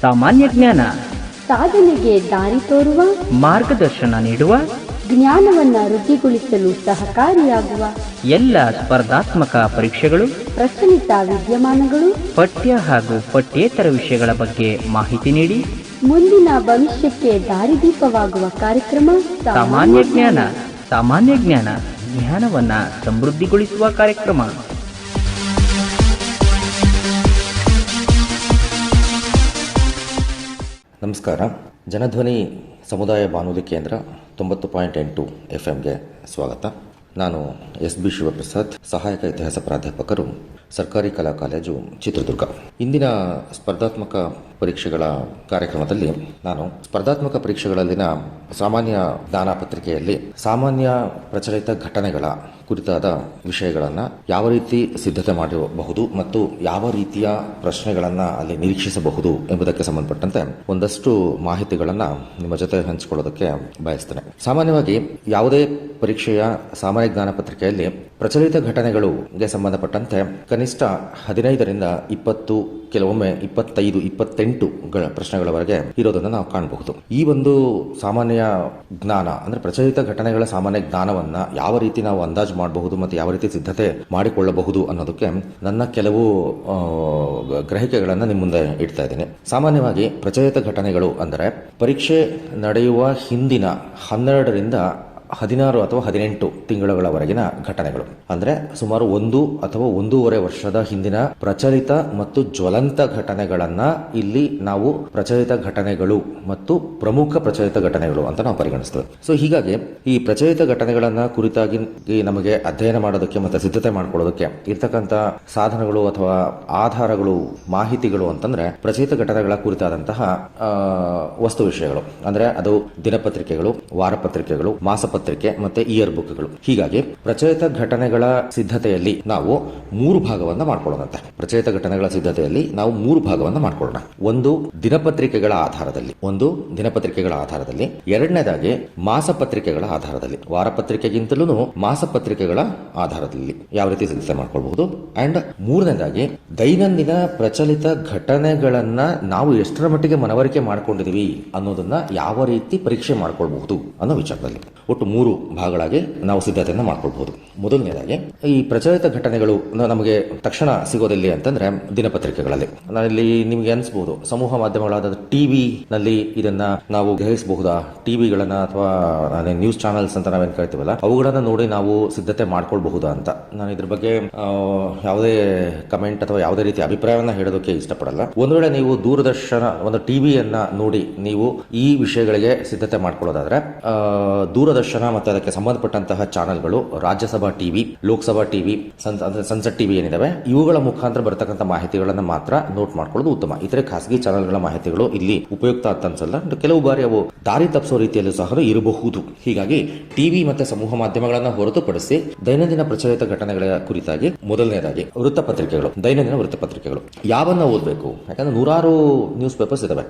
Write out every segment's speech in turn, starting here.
ಸಾಮಾನ್ಯ ಜ್ಞಾನ. ಸಾಧನೆಗೆ ದಾರಿ ತೋರುವ. ಮಾರ್ಗದರ್ಶನ ನೀಡುವ. ಜ್ಞಾನವನ್ನ ವೃದ್ಧಿಗೊಳಿಸಲು ಸಹಕಾರಿಯಾಗುವ. ಎಲ್ಲ ಸ್ಪರ್ಧಾತ್ಮಕ ಪರೀಕ್ಷೆಗಳು. ಪ್ರಚಲಿತ ವಿದ್ಯಮಾನಗಳು. ಪಠ್ಯ ಹಾಗೂ ಪಠ್ಯೇತರ ವಿಷಯಗಳ ಬಗ್ಗೆ ಮಾಹಿತಿ ನೀಡಿ. ಮುಂದಿನ ಭವಿಷ್ಯಕ್ಕೆ ದಾರಿದೀಪವಾಗುವ ಕಾರ್ಯಕ್ರಮ ಸಾಮಾನ್ಯ ಜ್ಞಾನ. ಸಾಮಾನ್ಯ ಜ್ಞಾನ. ಜ್ಞಾನವನ್ನ ಸಮೃದ್ಧಿಗೊಳಿಸುವ ಕಾರ್ಯಕ್ರಮ. ನಮಸ್ಕಾರ. ಜನಧ್ವನಿ ಸಮುದಾಯ ಬಾನುಲಿ ಕೇಂದ್ರ ತೊಂಬತ್ತು ಪಾಯಿಂಟ್ ಎಂಟು ಎಫ್ ಎಂಗೆ ಸ್ವಾಗತ. ನಾನು ಎಸ್ ಬಿ ಶಿವಪ್ರಸಾದ್, ಸಹಾಯಕ ಇತಿಹಾಸ ಪ್ರಾಧ್ಯಾಪಕರು, ಸರ್ಕಾರಿ ಕಲಾ ಕಾಲೇಜು ಚಿತ್ರದುರ್ಗ. ಇಂದಿನ ಸ್ಪರ್ಧಾತ್ಮಕ ಪರೀಕ್ಷೆಗಳ ಕಾರ್ಯಕ್ರಮದಲ್ಲಿ ನಾನು ಸ್ಪರ್ಧಾತ್ಮಕ ಪರೀಕ್ಷೆಗಳಲ್ಲಿನ ಸಾಮಾನ್ಯ ಜ್ಞಾನ ಪತ್ರಿಕೆಯಲ್ಲಿ ಸಾಮಾನ್ಯ ಪ್ರಚಲಿತ ಘಟನೆಗಳ ಕುರಿತಾದ ವಿಷಯಗಳನ್ನು ಯಾವ ರೀತಿ ಸಿದ್ಧತೆ ಮಾಡಿರಬಹುದು ಮತ್ತು ಯಾವ ರೀತಿಯ ಪ್ರಶ್ನೆಗಳನ್ನು ಅಲ್ಲಿ ನಿರೀಕ್ಷಿಸಬಹುದು ಎಂಬುದಕ್ಕೆ ಸಂಬಂಧಪಟ್ಟಂತೆ ಒಂದಷ್ಟು ಮಾಹಿತಿಗಳನ್ನು ನಿಮ್ಮ ಜೊತೆ ಹಂಚಿಕೊಳ್ಳೋದಕ್ಕೆ ಬಯಸ್ತೇನೆ. ಸಾಮಾನ್ಯವಾಗಿ ಯಾವುದೇ ಪರೀಕ್ಷೆಯ ಸಾಮಾನ್ಯ ಜ್ಞಾನ ಪತ್ರಿಕೆಯಲ್ಲಿ ಪ್ರಚಲಿತ ಘಟನೆಗಳಿಗೆ ಸಂಬಂಧಪಟ್ಟಂತೆ ಕನಿಷ್ಠ ಹದಿನೈದರಿಂದ ಇಪ್ಪತ್ತು, ಕೆಲವೊಮ್ಮೆ ಇಪ್ಪತ್ತೈದು, ಇಪ್ಪತ್ತೆಂಟು ಪ್ರಶ್ನೆಗಳವರೆಗೆ ಇರೋದನ್ನು ನಾವು ಕಾಣಬಹುದು. ಈ ಒಂದು ಸಾಮಾನ್ಯ ಜ್ಞಾನ, ಅಂದ್ರೆ ಪ್ರಚಲಿತ ಘಟನೆಗಳ ಸಾಮಾನ್ಯ ಜ್ಞಾನವನ್ನ ಯಾವ ರೀತಿ ನಾವು ಅಂದಾಜು ಮಾಡಬಹುದು ಮತ್ತು ಯಾವ ರೀತಿ ಸಿದ್ಧತೆ ಮಾಡಿಕೊಳ್ಳಬಹುದು ಅನ್ನೋದಕ್ಕೆ ನನ್ನ ಕೆಲವು ಗ್ರಹಿಕೆಗಳನ್ನು ನಿಮ್ಮ ಮುಂದೆ ಇಡ್ತಾ ಇದ್ದೀನಿ. ಸಾಮಾನ್ಯವಾಗಿ ಪ್ರಚಲಿತ ಘಟನೆಗಳು ಅಂದರೆ ಪರೀಕ್ಷೆ ನಡೆಯುವ ಹಿಂದಿನ ಹನ್ನೆರಡರಿಂದ ಹದಿನಾರು ಅಥವಾ ಹದಿನೆಂಟು ತಿಂಗಳುಗಳವರೆಗಿನ ಘಟನೆಗಳು. ಅಂದ್ರೆ ಸುಮಾರು ಒಂದು ಅಥವಾ ಒಂದೂವರೆ ವರ್ಷದ ಹಿಂದಿನ ಪ್ರಚಲಿತ ಮತ್ತು ಜ್ವಲಂತ ಘಟನೆಗಳನ್ನ ಇಲ್ಲಿ ನಾವು ಪ್ರಚಲಿತ ಘಟನೆಗಳು ಮತ್ತು ಪ್ರಮುಖ ಪ್ರಚಲಿತ ಘಟನೆಗಳು ಅಂತ ನಾವು ಪರಿಗಣಿಸ್ತೇವೆ. ಸೊ ಹೀಗಾಗಿ ಈ ಪ್ರಚಲಿತ ಘಟನೆಗಳನ್ನ ಕುರಿತಾಗಿ ನಮಗೆ ಅಧ್ಯಯನ ಮಾಡೋದಕ್ಕೆ ಮತ್ತೆ ಸಿದ್ಧತೆ ಮಾಡ್ಕೊಳ್ಳೋದಕ್ಕೆ ಇರ್ತಕ್ಕಂಥ ಸಾಧನಗಳು ಅಥವಾ ಆಧಾರಗಳು, ಮಾಹಿತಿಗಳು ಅಂತಂದ್ರೆ ಪ್ರಚಲಿತ ಘಟನೆಗಳ ಕುರಿತಾದಂತಹ ವಸ್ತು ವಿಷಯಗಳು. ಅಂದ್ರೆ ಅದು ದಿನಪತ್ರಿಕೆಗಳು, ವಾರಪತ್ರಿಕೆಗಳು ಮಾಸಪತ್ರಿಕೆ ಮತ್ತೆ ಇಯರ್ ಬುಕ್ಗಳು ಹೀಗಾಗಿ ಪ್ರಚಲಿತ ಘಟನೆಗಳ ಸಿದ್ಧತೆಯಲ್ಲಿ ನಾವು ಮೂರು ಭಾಗವನ್ನ ಮಾಡ್ಕೊಳ್ಳೋಣಂತೆ. ಪ್ರಚಲಿತ ಘಟನೆಗಳ ಸಿದ್ಧತೆಯಲ್ಲಿ ನಾವು ಮೂರು ಭಾಗವನ್ನ ಮಾಡ್ಕೊಳ್ಳೋಣ. ಒಂದು ದಿನಪತ್ರಿಕೆಗಳ ಆಧಾರದಲ್ಲಿ. ಒಂದು ದಿನಪತ್ರಿಕೆಗಳ ಆಧಾರದಲ್ಲಿ. ಎರಡನೇದಾಗಿ ಮಾಸಪತ್ರಿಕೆಗಳ ಆಧಾರದಲ್ಲಿ. ವಾರಪತ್ರಿಕೆಗಿಂತಲೂ ಮಾಸಪತ್ರಿಕೆಗಳ ಆಧಾರದಲ್ಲಿ ಯಾವ ರೀತಿ ಸಿದ್ಧತೆ ಮಾಡ್ಕೊಳ್ಬಹುದು? ಅಂಡ್ ಮೂರನೇದಾಗಿ ದೈನಂದಿನ ಪ್ರಚಲಿತ ಘಟನೆಗಳನ್ನ ನಾವು ಎಷ್ಟರ ಮಟ್ಟಿಗೆ ಮನವರಿಕೆ ಮಾಡ್ಕೊಂಡಿದೀವಿ ಅನ್ನೋದನ್ನ ಯಾವ ರೀತಿ ಪರೀಕ್ಷೆ ಮಾಡ್ಕೊಳ್ಬಹುದು ಅನ್ನೋ ವಿಚಾರದಲ್ಲಿ. ಒಟ್ಟು ಮೂರು ಭಾಗಗಳಾಗಿ ನಾವು ಸಿದ್ಧತೆಯನ್ನು ಮಾಡ್ಕೊಳ್ಬಹುದು. ಮೊದಲನೇದಾಗಿ ಈ ಪ್ರಚಲಿತ ಘಟನೆಗಳು ನಮಗೆ ತಕ್ಷಣ ಸಿಗೋದಿಲ್ಲ ಅಂತಂದ್ರೆ ದಿನಪತ್ರಿಕೆಗಳಲ್ಲಿ. ನಾನಿಲ್ಲಿ ನಿಮಗೆ ಅನಿಸ್ಬೋದು ಸಮೂಹ ಮಾಧ್ಯಮಗಳಾದ ಟಿವಿ ನಲ್ಲಿ ಇದನ್ನ ನಾವು ಗ್ರಹಿಸಬಹುದಾ? ಟಿವಿಗಳನ್ನ ಅಥವಾ ನ್ಯೂಸ್ ಚಾನೆಲ್ಸ್ ಅಂತ ನಾವೇನು ಕರಿತೀವಲ್ಲ ಅವುಗಳನ್ನ ನೋಡಿ ನಾವು ಸಿದ್ಧತೆ ಮಾಡ್ಕೊಳ್ಬಹುದಾ ಅಂತ. ನಾನು ಇದ್ರ ಬಗ್ಗೆ ಯಾವುದೇ ಕಮೆಂಟ್ ಅಥವಾ ಯಾವುದೇ ರೀತಿ ಅಭಿಪ್ರಾಯವನ್ನ ಹೇಳೋದಕ್ಕೆ ಇಷ್ಟಪಡಲ್ಲ. ಒಂದು ವೇಳೆ ನೀವು ದೂರದರ್ಶನ ಒಂದು ಟಿವಿಯನ್ನ ನೋಡಿ ನೀವು ಈ ವಿಷಯಗಳಿಗೆ ಸಿದ್ಧತೆ ಮಾಡ್ಕೊಳ್ಳೋದಾದ್ರೆ ಆ, ದೂರದರ್ಶನ ಮತ್ತು ಅದಕ್ಕೆ ಸಂಬಂಧಪಟ್ಟಂತಹ ಚಾನೆಲ್ಗಳು, Rajya Sabha TV Lok Sabha TV Sansad TV ಏನಿದಾವೆ, ಇವುಗಳ ಮುಖಾಂತರ ಬರತಕ್ಕಂಥ ಮಾಹಿತಿಗಳನ್ನು ಮಾತ್ರ ನೋಟ್ ಮಾಡ್ಕೊಳ್ಳೋದು ಉತ್ತಮ. ಇತರೆ ಖಾಸಗಿ ಚಾನೆಲ್ಗಳ ಮಾಹಿತಿಗಳು ಇಲ್ಲಿ ಉಪಯುಕ್ತ ಅಂತ ಅನ್ಸಲ್ಲ. ಕೆಲವು ಬಾರಿ ಅವು ದಾರಿ ತಪ್ಪಿಸೋ ರೀತಿಯಲ್ಲೂ ಸಹ ಇರಬಹುದು. ಹೀಗಾಗಿ ಟಿವಿ ಮತ್ತೆ ಸಮೂಹ ಮಾಧ್ಯಮಗಳನ್ನು ಹೊರತುಪಡಿಸಿ ದೈನಂದಿನ ಪ್ರಚಲಿತ ಘಟನೆಗಳ ಕುರಿತಾಗಿ ಮೊದಲನೇದಾಗಿ ವೃತ್ತಪತ್ರಿಕೆಗಳು, ದೈನಂದಿನ ವೃತ್ತಪತ್ರಿಕೆಗಳು. ಯಾವನ್ನ ಓದಬೇಕು? ಯಾಕಂದ್ರೆ ನೂರಾರು ನ್ಯೂಸ್ ಪೇಪರ್ಸ್ ಇದಾವೆ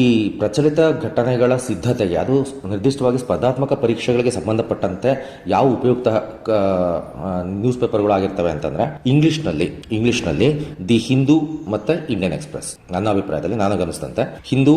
ಈ ಪ್ರಚಲಿತ ಘಟನೆಗಳ ಸಿದ್ಧತೆಗೆ ಅದು ನಿರ್ದಿಷ್ಟವಾಗಿ ಸ್ಪರ್ಧಾತ್ಮಕ ಪರೀಕ್ಷೆಗಳಿಗೆ ಸಂಬಂಧಪಟ್ಟಂತೆ ಯಾವ ಉಪಯುಕ್ತ ನ್ಯೂಸ್ ಪೇಪರ್ಗಳು ಆಗಿರ್ತವೆ ಅಂತಂದ್ರೆ ಇಂಗ್ಲಿಷ್ನಲ್ಲಿ ಇಂಗ್ಲಿಷ್ನಲ್ಲಿ ದಿ ಹಿಂದೂ ಮತ್ತು ಇಂಡಿಯನ್ ಎಕ್ಸ್ಪ್ರೆಸ್. ನನ್ನ ಅಭಿಪ್ರಾಯದಲ್ಲಿ ನಾನು ಗಮನಿಸಿದಂತೆ ಹಿಂದೂ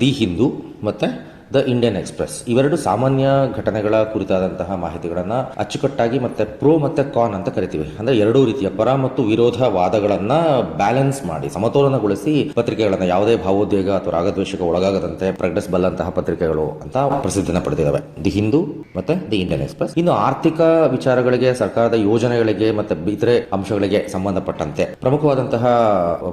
ದಿ ಹಿಂದೂ ಮತ್ತೆ ದ ಇಂಡಿಯನ್ ಎಕ್ಸ್ಪ್ರೆಸ್. ಇವೆರಡು ಸಾಮಾನ್ಯ ಘಟನೆಗಳ ಕುರಿತಾದಂತಹ ಮಾಹಿತಿಗಳನ್ನ ಅಚ್ಚುಕಟ್ಟಾಗಿ ಮತ್ತೆ ಪ್ರೋ ಮತ್ತೆ ಕಾನ್ ಅಂತ ಕರಿತೀವಿ. ಅಂದ್ರೆ ಎರಡೂ ರೀತಿಯ ಪರ ಮತ್ತು ವಿರೋಧ ವಾದಗಳನ್ನ ಬ್ಯಾಲೆನ್ಸ್ ಮಾಡಿ, ಸಮತೋಲನಗೊಳಿಸಿ ಪತ್ರಿಕೆಗಳನ್ನ ಯಾವುದೇ ಭಾವೋದ್ವೇಗ ಅಥವಾ ರಾಗದ್ವೇಷಕ್ಕೆ ಒಳಗಾಗದಂತೆ ಪ್ರಕಟಿಸಬಲ್ಲಂತಹ ಪತ್ರಿಕೆಗಳು ಅಂತ ಪ್ರಸಿದ್ಧನ ಪಡೆದಿದ್ದಾವೆ ದಿ ಹಿಂದೂ ಮತ್ತೆ ದಿ ಇಂಡಿಯನ್ ಎಕ್ಸ್ಪ್ರೆಸ್. ಇನ್ನು ಆರ್ಥಿಕ ವಿಚಾರಗಳಿಗೆ, ಸರ್ಕಾರದ ಯೋಜನೆಗಳಿಗೆ ಮತ್ತೆ ಇತರೆ ಅಂಶಗಳಿಗೆ ಸಂಬಂಧಪಟ್ಟಂತೆ ಪ್ರಮುಖವಾದಂತಹ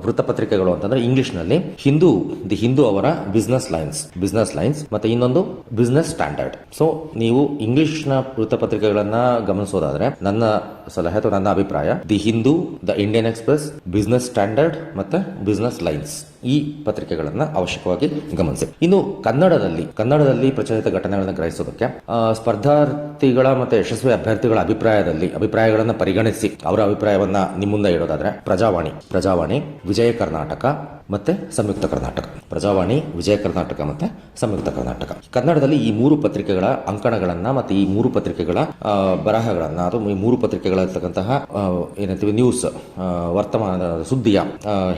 ವೃತ್ತಪತ್ರಿಕೆಗಳು ಅಂತಂದ್ರೆ ಇಂಗ್ಲಿಷ್ನಲ್ಲಿ ಹಿಂದೂ, ದಿ ಹಿಂದೂ ಅವರ ಬಿಸ್ನೆಸ್ ಲೈನ್ಸ್ ಬಿಸ್ನೆಸ್ ಲೈನ್ಸ್ ಮತ್ತೆ ಇನ್ನೊಂದು ಬಿಸ್ನೆಸ್ ಸ್ಟ್ಯಾಂಡರ್ಡ್ ಸೊ ನೀವು ಇಂಗ್ಲಿಷ್ನ ವೃತ್ತಪತ್ರಿಕೆಗಳನ್ನ ಗಮನಿಸೋದಾದ್ರೆ ನನ್ನ ಸಲಹೆ ಅಥವಾ ನನ್ನ ಅಭಿಪ್ರಾಯ. The Hindu the Indian Express Business Standard ಮತ್ತೆ ಬಿಸ್ನೆಸ್ ಲೈನ್ಸ್ ಈ ಪತ್ರಿಕೆಗಳನ್ನ ಅವಶ್ಯಕವಾಗಿ ಗಮನಿಸಿ. ಇನ್ನು ಕನ್ನಡದಲ್ಲಿ ಕನ್ನಡದಲ್ಲಿ ಪ್ರಚಲಿತ ಘಟನೆಗಳನ್ನು ಗ್ರಹಿಸೋದಕ್ಕೆ ಸ್ಪರ್ಧಾರ್ಥಿಗಳ ಮತ್ತೆ ಯಶಸ್ವಿ ಅಭ್ಯರ್ಥಿಗಳ ಅಭಿಪ್ರಾಯದಲ್ಲಿ, ಅಭಿಪ್ರಾಯಗಳನ್ನು ಪರಿಗಣಿಸಿ ಅವರ ಅಭಿಪ್ರಾಯವನ್ನ ನಿಮ್ಮ ಮುಂದೆ ಇಡೋದಾದ್ರೆ ಪ್ರಜಾವಾಣಿ ಪ್ರಜಾವಾಣಿ, ವಿಜಯ ಕರ್ನಾಟಕ ಮತ್ತೆ ಸಂಯುಕ್ತ ಕರ್ನಾಟಕ. ಪ್ರಜಾವಾಣಿ, ವಿಜಯ ಕರ್ನಾಟಕ ಮತ್ತೆ ಸಂಯುಕ್ತ ಕರ್ನಾಟಕ. ಕನ್ನಡದಲ್ಲಿ ಈ ಮೂರು ಪತ್ರಿಕೆಗಳ ಅಂಕಣಗಳನ್ನ ಮತ್ತೆ ಈ ಮೂರು ಪತ್ರಿಕೆಗಳ ಬರಹಗಳನ್ನ ಅಥವಾ ಈ ಮೂರು ಪತ್ರಿಕೆಗಳ ಮಾಸಪತ್ರಿಕೆಗಳಿರ್ತಕ್ಕಂತಹ ಏನಂತೀವಿ ನ್ಯೂಸ್ ವರ್ತಮಾನ ವರ್ತಮಾನದ ಸುದ್ದಿಯ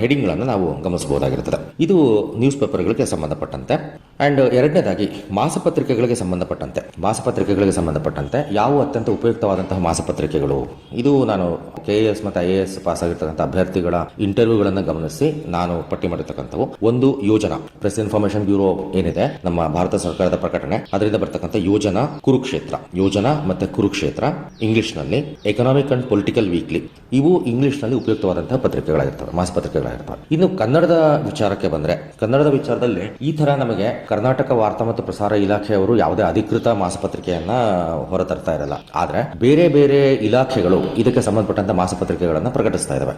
ಹೆಡಿಂಗ್ಗಳನ್ನು ನಾವು ಗಮನಿಸಬಹುದಾಗಿರ್ತದೆ ಇದು ನ್ಯೂಸ್ ಪೇಪರ್ಗಳಿಗೆ ಸಂಬಂಧಪಟ್ಟಂತೆ. ಅಂಡ್ ಎರಡನೇದಾಗಿ ಮಾಸಪತ್ರಿಕೆಗಳಿಗೆ ಸಂಬಂಧಪಟ್ಟಂತೆ. ಮಾಸಪತ್ರಿಕೆಗಳಿಗೆ ಸಂಬಂಧಪಟ್ಟಂತೆ ಯಾವ ಅತ್ಯಂತ ಉಪಯುಕ್ತವಾದಂತಹ ಮಾಸಪತ್ರಿಕೆಗಳು? ಇದು ನಾನು ಕೆ ಎಸ್ ಮತ್ತು ಐ ಎ ಎಸ್ ಪಾಸ್ ಆಗಿರ್ತಕ್ಕಂಥ ಅಭ್ಯರ್ಥಿಗಳ ಇಂಟರ್ವ್ಯೂಗಳನ್ನು ಗಮನಿಸಿ ನಾನು ಪಟ್ಟಿ ಮಾಡಿರ್ತಕ್ಕಂಥವು. ಒಂದು ಯೋಜನಾ ಪ್ರೆಸ್ ಇನ್ಫಾರ್ಮೇಶನ್ ಬ್ಯೂರೋ ಏನಿದೆ, ನಮ್ಮ ಭಾರತ ಸರ್ಕಾರದ ಪ್ರಕಟಣೆ. ಅದರಿಂದ ಬರ್ತಕ್ಕಂಥ ಯೋಜನಾ ಕುರುಕ್ಷೇತ್ರ. ಯೋಜನಾ ಮತ್ತೆ ಕುರುಕ್ಷೇತ್ರ ಇಂಗ್ಲಿಷ್ನಲ್ಲಿ ಎಕನಾಮಿಕ್ ಅಂಡ್ ಪೊಲಿಟಿಕಲ್ ವೀಕ್ಲಿ ಇವು ಇಂಗ್ಲಿಷ್ನಲ್ಲಿ ಉಪಯುಕ್ತವಾದಂತಹ ಪತ್ರಿಕೆಗಳಾಗಿರ್ತವೆ, ಮಾಸಪತ್ರಿಕೆಗಳಾಗಿರ್ತವೆ. ಇನ್ನು ಕನ್ನಡದ ವಿಚಾರಕ್ಕೆ ಬಂದರೆ, ಕನ್ನಡದ ವಿಚಾರದಲ್ಲಿ ಈ ಥರ ನಮಗೆ ಕರ್ನಾಟಕ ವಾರ್ತಾ ಮತ್ತು ಪ್ರಸಾರ ಇಲಾಖೆಯವರು ಯಾವುದೇ ಅಧಿಕೃತ ಮಾಸಪತ್ರಿಕೆಯನ್ನ ಹೊರತರ್ತಾ ಇರಲ್ಲ. ಆದ್ರೆ ಬೇರೆ ಬೇರೆ ಇಲಾಖೆಗಳು ಇದಕ್ಕೆ ಸಂಬಂಧಪಟ್ಟಂತ ಮಾಸಪತ್ರಿಕೆಗಳನ್ನ ಪ್ರಕಟಿಸ್ತಾ ಇದಾವೆ.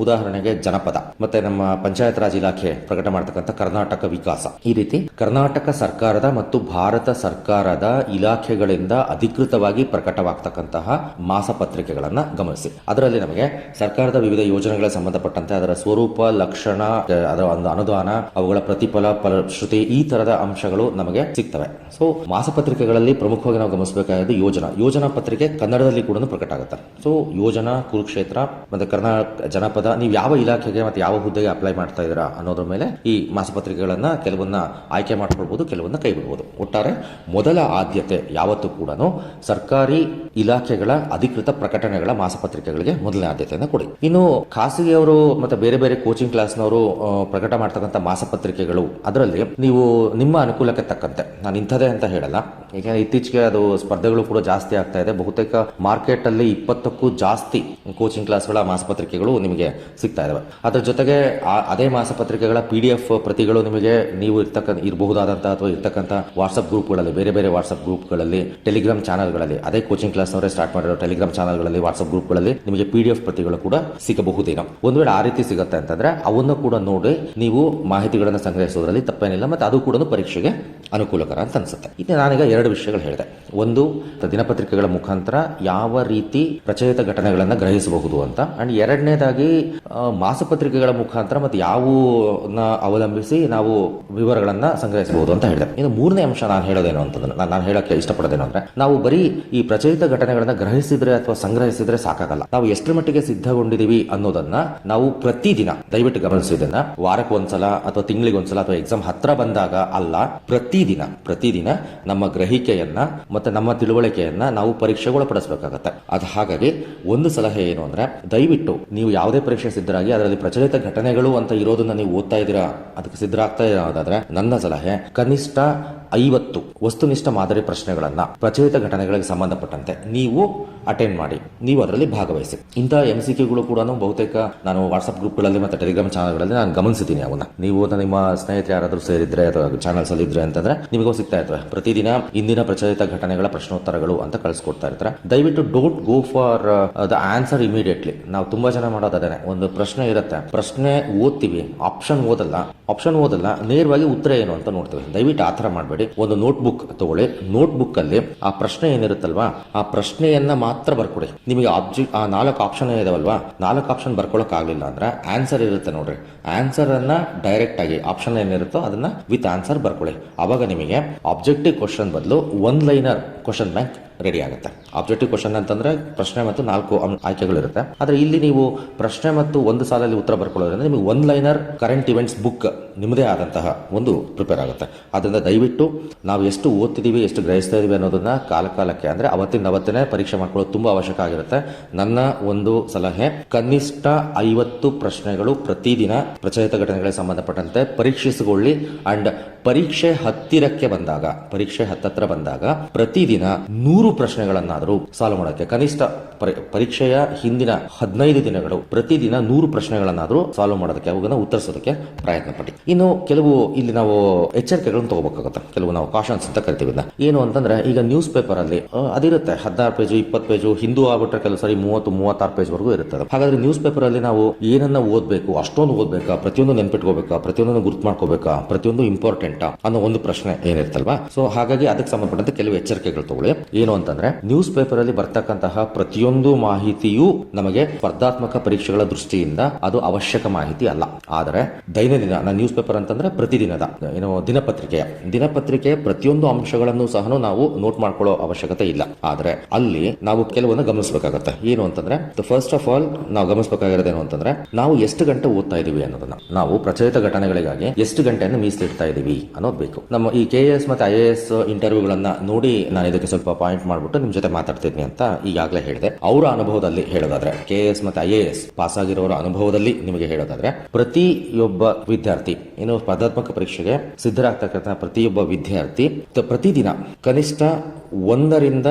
ಉದಾಹರಣೆಗೆ ಜನಪದ. ಮತ್ತೆ ನಮ್ಮ ಪಂಚಾಯತ್ ರಾಜ್ ಇಲಾಖೆ ಪ್ರಕಟ ಮಾಡತಕ್ಕಂಥ ಕರ್ನಾಟಕ ವಿಕಾಸ. ಈ ರೀತಿ ಕರ್ನಾಟಕ ಸರ್ಕಾರದ ಮತ್ತು ಭಾರತ ಸರ್ಕಾರದ ಇಲಾಖೆಗಳಿಂದ ಅಧಿಕೃತವಾಗಿ ಪ್ರಕಟವಾಗ್ತಕ್ಕಂತಹ ಮಾಸಪತ್ರಿಕೆಗಳನ್ನ ಗಮನಿಸಿ. ಅದರಲ್ಲಿ ನಮಗೆ ಸರ್ಕಾರದ ವಿವಿಧ ಯೋಜನೆಗಳ ಸಂಬಂಧಪಟ್ಟಂತೆ ಅದರ ಸ್ವರೂಪ, ಲಕ್ಷಣ, ಅದರ ಒಂದು ಅನುದಾನ, ಅವುಗಳ ಪ್ರತಿಫಲ, ಫಲಶ್ರುತಿ ಈ ತರದ ಅಂಶಗಳು ನಮಗೆ ಸಿಗ್ತವೆ. ಸೊ ಮಾಸಪತ್ರಿಕೆಗಳಲ್ಲಿ ಪ್ರಮುಖವಾಗಿ ನಾವು ಗಮನಿಸಬೇಕಾದ ಯೋಜನಾ. ಯೋಜನಾ ಪತ್ರಿಕೆ ಕನ್ನಡದಲ್ಲಿ ಕೂಡ ಪ್ರಕಟ ಆಗುತ್ತೆ ಸೊ ಯೋಜನಾ, ಕುರುಕ್ಷೇತ್ರ ಮತ್ತೆ ಕರ್ನಾಟಕ ಜನಪದ ನೀವು ಯಾವ ಇಲಾಖೆಗೆ ಮತ್ತೆ ಯಾವ ಹುದ್ದೆಗೆ ಅಪ್ಲೈ ಮಾಡ್ತಾ ಇದ್ದೀರಾ ಅನ್ನೋದ್ರ ಮೇಲೆ ಈ ಮಾಸಪತ್ರಿಕೆಗಳನ್ನು ಕೆಲವನ್ನ ಆಯ್ಕೆ ಮಾಡ್ಕೊಳ್ಬಹುದು ಕೆಲವನ್ನ ಕೈ ಬಿಡಬಹುದು ಒಟ್ಟಾರೆ ಮೊದಲ ಆದ್ಯತೆ ಯಾವತ್ತೂ ಕೂಡ ಸರ್ಕಾರಿ ಇಲಾಖೆಗಳ ಅಧಿಕೃತ ಪ್ರಕಟಣೆಗಳ ಮಾಸಪತ್ರಿಕೆಗಳಿಗೆ ಮೊದಲನೇ ಆದ್ಯತೆಯನ್ನು ಕೊಡಿ. ಇನ್ನು ಖಾಸಗಿಯವರು ಮತ್ತೆ ಬೇರೆ ಬೇರೆ ಕೋಚಿಂಗ್ ಕ್ಲಾಸ್ನವರು ಪ್ರಕಟ ಮಾಡ್ತಕ್ಕಂಥ ಮಾಸಪತ್ರಿಕೆಗಳು ಅದರಲ್ಲಿ ನೀವು ನಿಮ್ಮ ಅನುಕೂಲಕ್ಕೆ ತಕ್ಕಂತೆ, ನಾನು ಇಂಥದೇ ಅಂತ ಹೇಳಲ್ಲ. ಏಕೆಂದರೆ ಇತ್ತೀಚೆಗೆ ಅದು ಸ್ಪರ್ಧೆಗಳು ಕೂಡ ಜಾಸ್ತಿ ಆಗ್ತಾ ಇದೆ. ಬಹುತೇಕ ಮಾರ್ಕೆಟ್ ಅಲ್ಲಿ ಇಪ್ಪತ್ತಕ್ಕೂ ಜಾಸ್ತಿ ಕೋಚಿಂಗ್ ಕ್ಲಾಸ್ಗಳ ಮಾಸಪತ್ರಿಕೆಗಳು ನಿಮಗೆ ಸಿಗ್ತಾ ಇದಾವೆ ಅದ್ರ ಜೊತೆಗೆ ಅದೇ ಮಾಸಪತ್ರಿಕೆಗಳ ಪಿ ಡಿ ಎಫ್ ಪ್ರತಿಗಳು ನಿಮಗೆ ನೀವು ಇರ್ತಕ್ಕಂಥ, ಇರಬಹುದಾದಂತಹ ಅಥವಾ ಇರ್ತಕ್ಕಂಥ ವಾಟ್ಸ್ಆಪ್ ಗ್ರೂಪ್ಗಳಲ್ಲಿ, ಬೇರೆ ಬೇರೆ ವಾಟ್ಸ್ಆಪ್ ಗ್ರೂಪ್ಗಳಲ್ಲಿ ಟೆಲಿಗ್ರಾಮ್ ಚಾನಲ್ಗಳಲ್ಲಿ, ಅದೇ ಕೋಚಿಂಗ್ ಕ್ಲಾಸ್ ಅವರೇ ಸ್ಟಾರ್ಟ್ ಮಾಡಿರೋ ಟೆಲಿಗ್ರಾಮ್ ಚಾನಲ್ಗಳಲ್ಲಿ ವಾಟ್ಸ್ಆಪ್ ಗ್ರೂಪ್ಗಳಲ್ಲಿ ನಿಮಗೆ ಪಿ ಡಿ ಎಫ್ ಪ್ರತಿಗಳು ಕೂಡ ಸಿಗಬಹುದೇನೋ. ಒಂದು ವೇಳೆ ಆ ರೀತಿ ಸಿಗುತ್ತೆ ಅಂತಂದ್ರೆ ಅವನ್ನು ಕೂಡ ನೋಡಿ ನೀವು ಮಾಹಿತಿಗಳನ್ನು ಸಂಗ್ರಹಿಸೋದ್ರಲ್ಲಿ ತಪ್ಪೇನಿಲ್ಲ ಮತ್ತೆ ಅದು ಕೂಡ ಪರೀಕ್ಷೆಗೆ ಅನುಕೂಲಕರ ಅಂತ ಅನ್ಸುತ್ತೆ. ಇದು ನಾನೀಗ ಎರಡು ವಿಷಯಗಳು ಹೇಳಿದೆ. ಒಂದು, ದಿನಪತ್ರಿಕೆಗಳ ಮುಖಾಂತರ ಯಾವ ರೀತಿ ಪ್ರಚಲಿತ ಘಟನೆಗಳನ್ನು ಗ್ರಹಿಸಬಹುದು ಅಂತ. ಅಂಡ್ ಎರಡನೇದಾಗಿ ಮಾಸಪತ್ರಿಕೆಗಳ ಮುಖಾಂತರ ಮತ್ತೆ ಯಾವುದನ್ನ ಅವಲಂಬಿಸಿ ನಾವು ವಿವರಗಳನ್ನ ಸಂಗ್ರಹಿಸಬಹುದು ಅಂತ ಹೇಳಿದೆ. ಇನ್ನು ಮೂರನೇ ಅಂಶ ನಾನು ಹೇಳೋದೇನು ಅಂತಂದ್ರೆ, ನಾನು ಹೇಳಕ್ಕೆ ಇಷ್ಟಪಡೋದೇನು ಅಂದ್ರೆ, ನಾವು ಬರೀ ಈ ಪ್ರಚಲಿತ ಘಟನೆಗಳನ್ನ ಗ್ರಹಿಸಿದ್ರೆ ಅಥವಾ ಸಂಗ್ರಹಿಸಿದ್ರೆ ಸಾಕಾಗಲ್ಲ. ನಾವು ಎಷ್ಟರ ಮಟ್ಟಿಗೆ ಸಿದ್ಧಗೊಂಡಿದೀವಿ ಅನ್ನೋದನ್ನ ನಾವು ಪ್ರತಿದಿನ, ದಯವಿಟ್ಟು ಗಮನಿಸಿದನ್ನ ವಾರಕ್ಕೆ ಒಂದ್ಸಲ ಅಥವಾ ತಿಂಗಳಿಗೆ ಒಂದ್ಸಲ ಅಥವಾ ಎಕ್ಸಾಮ್ ಹತ್ರ ಬಂದಾಗ ಅಲ್ಲ, ಪ್ರತಿದಿನ ಪ್ರತಿದಿನ ನಮ್ಮ ಗ್ರಹಿಕೆಯನ್ನ ಮತ್ತೆ ನಮ್ಮ ತಿಳುವಳಿಕೆಯನ್ನ ನಾವು ಪರೀಕ್ಷೆಗೊಳಪಡಿಸಬೇಕಾಗತ್ತೆ. ಅದ ಹಾಗಾಗಿ ಒಂದು ಸಲಹೆ ಏನು ಅಂದ್ರೆ, ದಯವಿಟ್ಟು ನೀವು ಯಾವುದೇ ಸಿದ್ಧರಾಗಿ ಅದರಲ್ಲಿ ಪ್ರಚಲಿತ ಘಟನೆಗಳು ಅಂತ ಇರೋದನ್ನ ನೀವು ಓದ್ತಾ ಇದ್ದೀರಾ? ಅದಕ್ಕೆ ಸಿದ್ಧರಾಗ್ತಾ ಇರೋದಾದ್ರೆ ನನ್ನ ಸಲಹೆ ಕನಿಷ್ಠ ಐವತ್ತು ವಸ್ತುನಿಷ್ಠ ಮಾದರಿ ಪ್ರಶ್ನೆಗಳನ್ನ ಪ್ರಚಲಿತ ಘಟನೆಗಳಿಗೆ ಸಂಬಂಧಪಟ್ಟಂತೆ ನೀವು ಅಟೆಂಡ್ ಮಾಡಿ. ನೀವು ಅದರಲ್ಲಿ ಭಾಗವಹಿಸಿ. ಇಂತಹ ಎಂ ಸಿ ಕೆಗಳು ಕೂಡ ಬಹುತೇಕ ನಾನು ವಾಟ್ಸ್ಆಪ್ ಗ್ರೂಪ್ಗಳಲ್ಲಿ ಮತ್ತೆ ಟೆಲಿಗ್ರಾಮ್ ಚಾನಲ್ಗಳಲ್ಲಿ ನಾನು ಗಮನಿಸಿದ್ದೀನಿ ಅವನ್ನ. ನೀವು ನಿಮ್ಮ ಸ್ನೇಹಿತರು ಯಾರಾದರೂ ಸೇರಿದ್ರೆ ಅಥವಾ ಚಾನಲ್ಸ್ ಅಲ್ಲಿ ಇದ್ರೆ ಅಂತಂದ್ರೆ ನಿಮಗೂ ಸಿಗ್ತಾ ಇರ್ತವೆ. ಪ್ರತಿದಿನ ಇಂದಿನ ಪ್ರಚಲಿತ ಘಟನೆಗಳ ಪ್ರಶ್ನೋತ್ತರಗಳು ಅಂತ ಕಳಿಸ್ಕೊಡ್ತಾ ಇರ್ತಾರೆ. ದಯವಿಟ್ಟು don't go for the answer immediately ನಾವು ತುಂಬಾ ಜನ ಮಾಡೋದು ಒಂದು ಪ್ರಶ್ನೆ ಇರುತ್ತೆ. ಪ್ರಶ್ನೆ ಓದ್ತೀವಿ. ಆಪ್ಷನ್ ಓದಲ್ಲ. ಆಪ್ಷನ್ ಓದಲ್ಲ, ನೇರವಾಗಿ ಉತ್ತರ ಏನು ಅಂತ ನೋಡ್ತೇವೆ. ದಯವಿಟ್ಟು ಆ ಥರ ಮಾಡಬೇಡಿ. ಒಂದು ನೋಟ್ಬುಕ್ ತಗೊಳ್ಳಿ. ನೋಟ್ಬುಕ್ ಅಲ್ಲಿ ಆ ಪ್ರಶ್ನೆ ಏನಿರುತ್ತಲ್ವಾ, ಆ ಪ್ರಶ್ನೆಯನ್ನ ಮಾತ್ರ ಬರ್ಕೊಡಿ. ನಿಮಗೆ ಆಬ್ಜೆಕ್ಟ್ ಆ ನಾಲ್ಕು ಆಪ್ಷನ್ ಇದಾವಲ್ವಾ, ನಾಲ್ಕು ಆಪ್ಷನ್ ಬರ್ಕೊಳಕ್ ಅಂದ್ರೆ ಆನ್ಸರ್ ಇರುತ್ತೆ ನೋಡ್ರಿ. ಆನ್ಸರ್ ಅನ್ನ ಡೈರೆಕ್ಟ್ ಆಗಿ ಆಪ್ಷನ್ ಏನಿರುತ್ತೋ ಅದನ್ನ ವಿತ್ ಆನ್ಸರ್ ಬರ್ಕೊಳ್ಳಿ ಅವಾಗ ನಿಮಗೆ ಆಬ್ಜೆಕ್ಟಿವ್ ಕ್ವಶನ್ ಬದಲು one liner question bank ready ಆಗುತ್ತೆ. ಆಬ್ಜೆಕ್ಟಿವ್ ಕ್ವಶನ್ ಅಂತಂದ್ರೆ ಪ್ರಶ್ನೆ ಮತ್ತು ನಾಲ್ಕು ಆಯ್ಕೆಗಳಿರುತ್ತೆ. ಆದ್ರೆ ಇಲ್ಲಿ ನೀವು ಪ್ರಶ್ನೆ ಮತ್ತು ಒಂದು ಸಾಲಲ್ಲಿ ಉತ್ತರ ಬರ್ಕೊಳ್ಳೋದ್ರಿಂದ ನಿಮಗೆ one liner current events book ನಿಮ್ಮದೇ ಆದಂತಹ ಒಂದು ಪ್ರಿಪೇರ್ ಆಗುತ್ತೆ. ಅದರಿಂದ ದಯವಿಟ್ಟು ನಾವು ಎಷ್ಟು ಓದ್ತಿದ್ದೀವಿ ಎಷ್ಟು ಗ್ರಹಿಸ್ತಾ ಇದೀವಿ ಅನ್ನೋದನ್ನ ಕಾಲ ಕಾಲಕ್ಕೆ ಅಂದ್ರೆ ಅವತ್ತಿನ ಅವತ್ತೇ ಪರೀಕ್ಷೆ ಮಾಡ್ಕೊಳ್ಳೋದು ತುಂಬಾ ಅವಶ್ಯಕ ಆಗಿರುತ್ತೆ. ನನ್ನ ಒಂದು ಸಲಹೆ, ಕನಿಷ್ಠ ಐವತ್ತು ಪ್ರಶ್ನೆಗಳು ಪ್ರತಿದಿನ ಪ್ರಚಲಿತ ಘಟನೆಗಳಿಗೆ ಸಂಬಂಧಪಟ್ಟಂತೆ ಪರೀಕ್ಷಿಸಿಕೊಳ್ಳಿ. ಅಂಡ್ ಪರೀಕ್ಷೆ ಹತ್ತಿರಕ್ಕೆ ಬಂದಾಗ, ಪರೀಕ್ಷೆ ಹತ್ತತ್ರ ಬಂದಾಗ ಪ್ರತಿದಿನ ನೂರು ಪ್ರಶ್ನೆಗಳನ್ನಾದರೂ ಸಾಲ್ವ್ ಮಾಡೋಕ್ಕೆ ಕನಿಷ್ಠ ಪರಿ- ಪರೀಕ್ಷೆಯ ಹಿಂದಿನ ಹದಿನೈದು ದಿನಗಳು ಪ್ರತಿದಿನ ನೂರು ಪ್ರಶ್ನೆಗಳನ್ನಾದರೂ ಸಾಲ್ವ್ ಮಾಡೋದಕ್ಕೆ ಅವುಗಳನ್ನ ಉತ್ತರಿಸೋದಕ್ಕೆ ಪ್ರಯತ್ನ ಪಡಿ. ಇನ್ನು ಕೆಲವು ಇಲ್ಲಿ ನಾವು ಎಚ್ಚರಿಕೆಗಳನ್ನು ತಗೋಬೇಕಾಗುತ್ತೆ. ಕೆಲವು ನಾವು ಕಾಶನ್ಸ್ ಅಂತ ಕರಿತೀವಿ ಏನು ಅಂತಂದ್ರೆ, ಈಗ ನ್ಯೂಸ್ ಪೇಪರ್ ಅಲ್ಲಿ ಅದಿರುತ್ತೆ. ಹದಿನಾರು ಪೇಜು ಇಪ್ಪತ್ತು ಪೇಜು ಹಿಂದೂ ಆಗ್ಬಿಟ್ರೆ ಕೆಲವು ಸರಿ ಮೂವತ್ತು, ಮೂವತ್ತಾರು ಪೇಜ್ ವರೆಗೂ ಇರುತ್ತದೆ. ಹಾಗಾದ್ರೆ ನ್ಯೂಸ್ ಪೇಪರ್ ಅಲ್ಲಿ ನಾವು ಏನನ್ನ ಓದಬೇಕು, ಅಷ್ಟೊಂದು ಓದ್ಬೇಕಾ, ಪ್ರತಿಯೊಂದು ನೆನ್ಪಿಟ್ಕೋಬೇಕಾ, ಪ್ರತಿಯೊಂದನ್ನು ಗುರ್ತು ಮಾಡ್ಕೋಬೇಕಾ, ಪ್ರತಿಯೊಂದು ಇಂಪಾರ್ಟೆಂಟ್ ಇಂಪಾರ್ಟೆಂಟಾ ಅನ್ನೋ ಒಂದು ಪ್ರಶ್ನೆ ಏನಿರ್ತಲ್ವಾ ಸೊ ಹಾಗಾಗಿ ಅದಕ್ಕೆ ಸಂಬಂಧಪಟ್ಟಂತೆ ಕೆಲವು ಎಚ್ಚರಿಕೆಗಳು ತಗೊಳ್ಳಿ. ಏನು ಅಂತಂದ್ರೆ ನ್ಯೂಸ್ ಪೇಪರ್ ಅಲ್ಲಿ ಬರ್ತಕ್ಕಂತಹ ಪ್ರತಿಯೊಂದು ಮಾಹಿತಿಯೂ ನಮಗೆ ಸ್ಪರ್ಧಾತ್ಮಕ ಪರೀಕ್ಷೆಗಳ ದೃಷ್ಟಿಯಿಂದ ಅದು ಅವಶ್ಯಕ ಮಾಹಿತಿ ಅಲ್ಲ. ಆದರೆ, ದೈನಂದಿನ ನ್ಯೂಸ್ ಪೇಪರ್ ಅಂತಂದ್ರೆ ಪ್ರತಿದಿನದ, ಏನು ದಿನಪತ್ರಿಕೆಯ. ದಿನಪತ್ರಿಕೆಯ ಪ್ರತಿಯೊಂದು ಅಂಶಗಳನ್ನು ಸಹ ನಾವು ನೋಟ್ ಮಾಡ್ಕೊಳ್ಳೋ ಅವಶ್ಯಕತೆ ಇಲ್ಲ. ಆದರೆ, ಅಲ್ಲಿ ನಾವು ಕೆಲವೊಂದು ಗಮನಿಸಬೇಕಾಗತ್ತೆ. ಏನು ಅಂತಂದ್ರೆ ಫಸ್ಟ್ ಆಫ್ ಆಲ್ ನಾವು ಗಮನಿಸಬೇಕಾಗಿರೋದೇನು ಅಂತಂದ್ರೆ, ನಾವು ಎಷ್ಟು ಗಂಟೆ ಓದ್ತಾ ಇದೀವಿ ಅನ್ನೋದನ್ನ. ನಾವು ಪ್ರಚಲಿತ ಘಟನೆಗಳಿಗಾಗಿ ಎಷ್ಟು ಗಂಟೆಯನ್ನು ಮೀಸಲಿಡ್ತಾ ಇದೀವಿ ಅನ್ನೋದು ಬೇಕು ನಮ್ಮ ಈ ಕೆ ಎಸ್ ಮತ್ತೆ ಐ ಎ ಎಸ್ ಇಂಟರ್ವ್ಯೂಗಳನ್ನ ನೋಡಿ ನಾನು ಇದಕ್ಕೆ ಸ್ವಲ್ಪ ಪಾಯಿಂಟ್ ಮಾಡ್ಬಿಟ್ಟು ನಿಮ್ಮ ಜೊತೆ ಮಾತಾಡ್ತಿದ್ನಿ ಅಂತ ಈಗಾಗಲೇ ಹೇಳಿದೆ. ಅವರ ಅನುಭವದಲ್ಲಿ ಹೇಳೋದಾದ್ರೆ ಕೆ ಎಸ್ ಮತ್ತೆ ಐ ಎ ಎಸ್ ಪಾಸ್ ಆಗಿರೋರ ಅನುಭವದಲ್ಲಿ ನಿಮಗೆ ಹೇಳೋದಾದ್ರೆ, ಪ್ರತಿಯೊಬ್ಬ ವಿದ್ಯಾರ್ಥಿ, ಏನು ಸ್ಪರ್ಧಾತ್ಮಕ ಪರೀಕ್ಷೆಗೆ ಸಿದ್ಧರಾಗ್ತಕ್ಕಂಥ ಪ್ರತಿಯೊಬ್ಬ ವಿದ್ಯಾರ್ಥಿ ಪ್ರತಿದಿನ ಕನಿಷ್ಠ ಒಂದರಿಂದ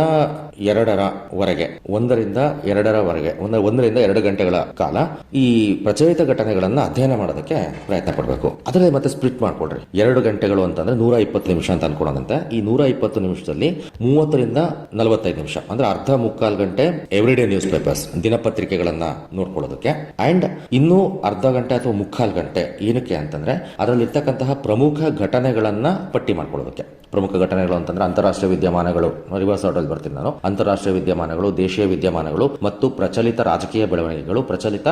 ಎರಡರವರೆಗೆ ಒಂದರಿಂದ ಎರಡರವರೆಗೆ ಒಂದ, ಒಂದರಿಂದ ಎರಡು ಗಂಟೆಗಳ ಕಾಲ ಈ ಪ್ರಚಲಿತ ಘಟನೆಗಳನ್ನ ಅಧ್ಯಯನ ಮಾಡೋದಕ್ಕೆ ಪ್ರಯತ್ನ ಪಡಬೇಕು. ಅದರಲ್ಲಿ ಮತ್ತೆ ಸ್ಪ್ಲಿಟ್ ಮಾಡ್ಕೊಡ್ರಿ ಎರಡು ಗಂಟೆಗಳು ಅಂತಂದ್ರೆ ನೂರ ಇಪ್ಪತ್ತು ನಿಮಿಷ ಅಂತ ಅನ್ಕೊಳ್ಳೋದಂತೆ ಈ ನೂರ ಇಪ್ಪತ್ತು ನಿಮಿಷದಲ್ಲಿ ಮೂವತ್ತರಿಂದ ನಲವತ್ತೈದು ನಿಮಿಷ, ಅಂದ್ರೆ ಅರ್ಧ ಮುಕ್ಕಾಲು ಗಂಟೆ ಎವ್ರಿಡೇ ನ್ಯೂಸ್ ಪೇಪರ್ಸ್ ದಿನಪತ್ರಿಕೆಗಳನ್ನ ನೋಡ್ಕೊಳ್ಳೋದಕ್ಕೆ. ಅಂಡ್ ಇನ್ನೂ ಅರ್ಧ ಗಂಟೆ ಅಥವಾ ಮುಕ್ಕಾಲು ಗಂಟೆ ಏನಕ್ಕೆ ಅಂತಂದ್ರೆ ಅದರಲ್ಲಿರ್ತಕ್ಕಂತಹ ಪ್ರಮುಖ ಘಟನೆಗಳನ್ನ ಪಟ್ಟಿ ಮಾಡ್ಕೊಳ್ಳೋದಕ್ಕೆ. ಪ್ರಮುಖ ಘಟನೆಗಳು ಅಂತಂದ್ರೆ ಅಂತಾರಾಷ್ಟ್ರೀಯ ವಿದ್ಯಮಾನಗಳು. ರಿವರ್ಸ್ ಆರ್ಡರ್ ಬರ್ತೀನಿ ನಾನು. ಅಂತಾರಾಷ್ಟ್ರೀಯ ವಿದ್ಯಮಾನಗಳು, ದೇಶೀಯ ವಿದ್ಯಮಾನಗಳು ಮತ್ತು ಪ್ರಚಲಿತ ರಾಜಕೀಯ ಬೆಳವಣಿಗೆಗಳು, ಪ್ರಚಲಿತ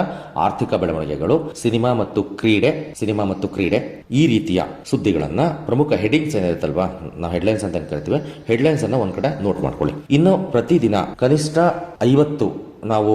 ಆರ್ಥಿಕ ಬೆಳವಣಿಗೆಗಳು, ಸಿನಿಮಾ ಮತ್ತು ಕ್ರೀಡೆ, ಸಿನಿಮಾ ಮತ್ತು ಕ್ರೀಡೆ ಈ ರೀತಿಯ ಸುದ್ದಿಗಳನ್ನ ಪ್ರಮುಖ ಹೆಡಿಂಗ್ಸ್ ಏನಿರುತ್ತಲ್ವಾ, ನಾವು ಹೆಡ್ಲೈನ್ಸ್ ಅಂತ ಕರಿತೀವಿ, ಹೆಡ್ಲೈನ್ಸ್ ಅನ್ನ ಒಂದ್ ಕಡೆ ನೋಟ್ ಮಾಡ್ಕೊಳ್ಳಿ. ಇನ್ನು ಪ್ರತಿದಿನ ಕನಿಷ್ಠ ಐವತ್ತು ನಾವು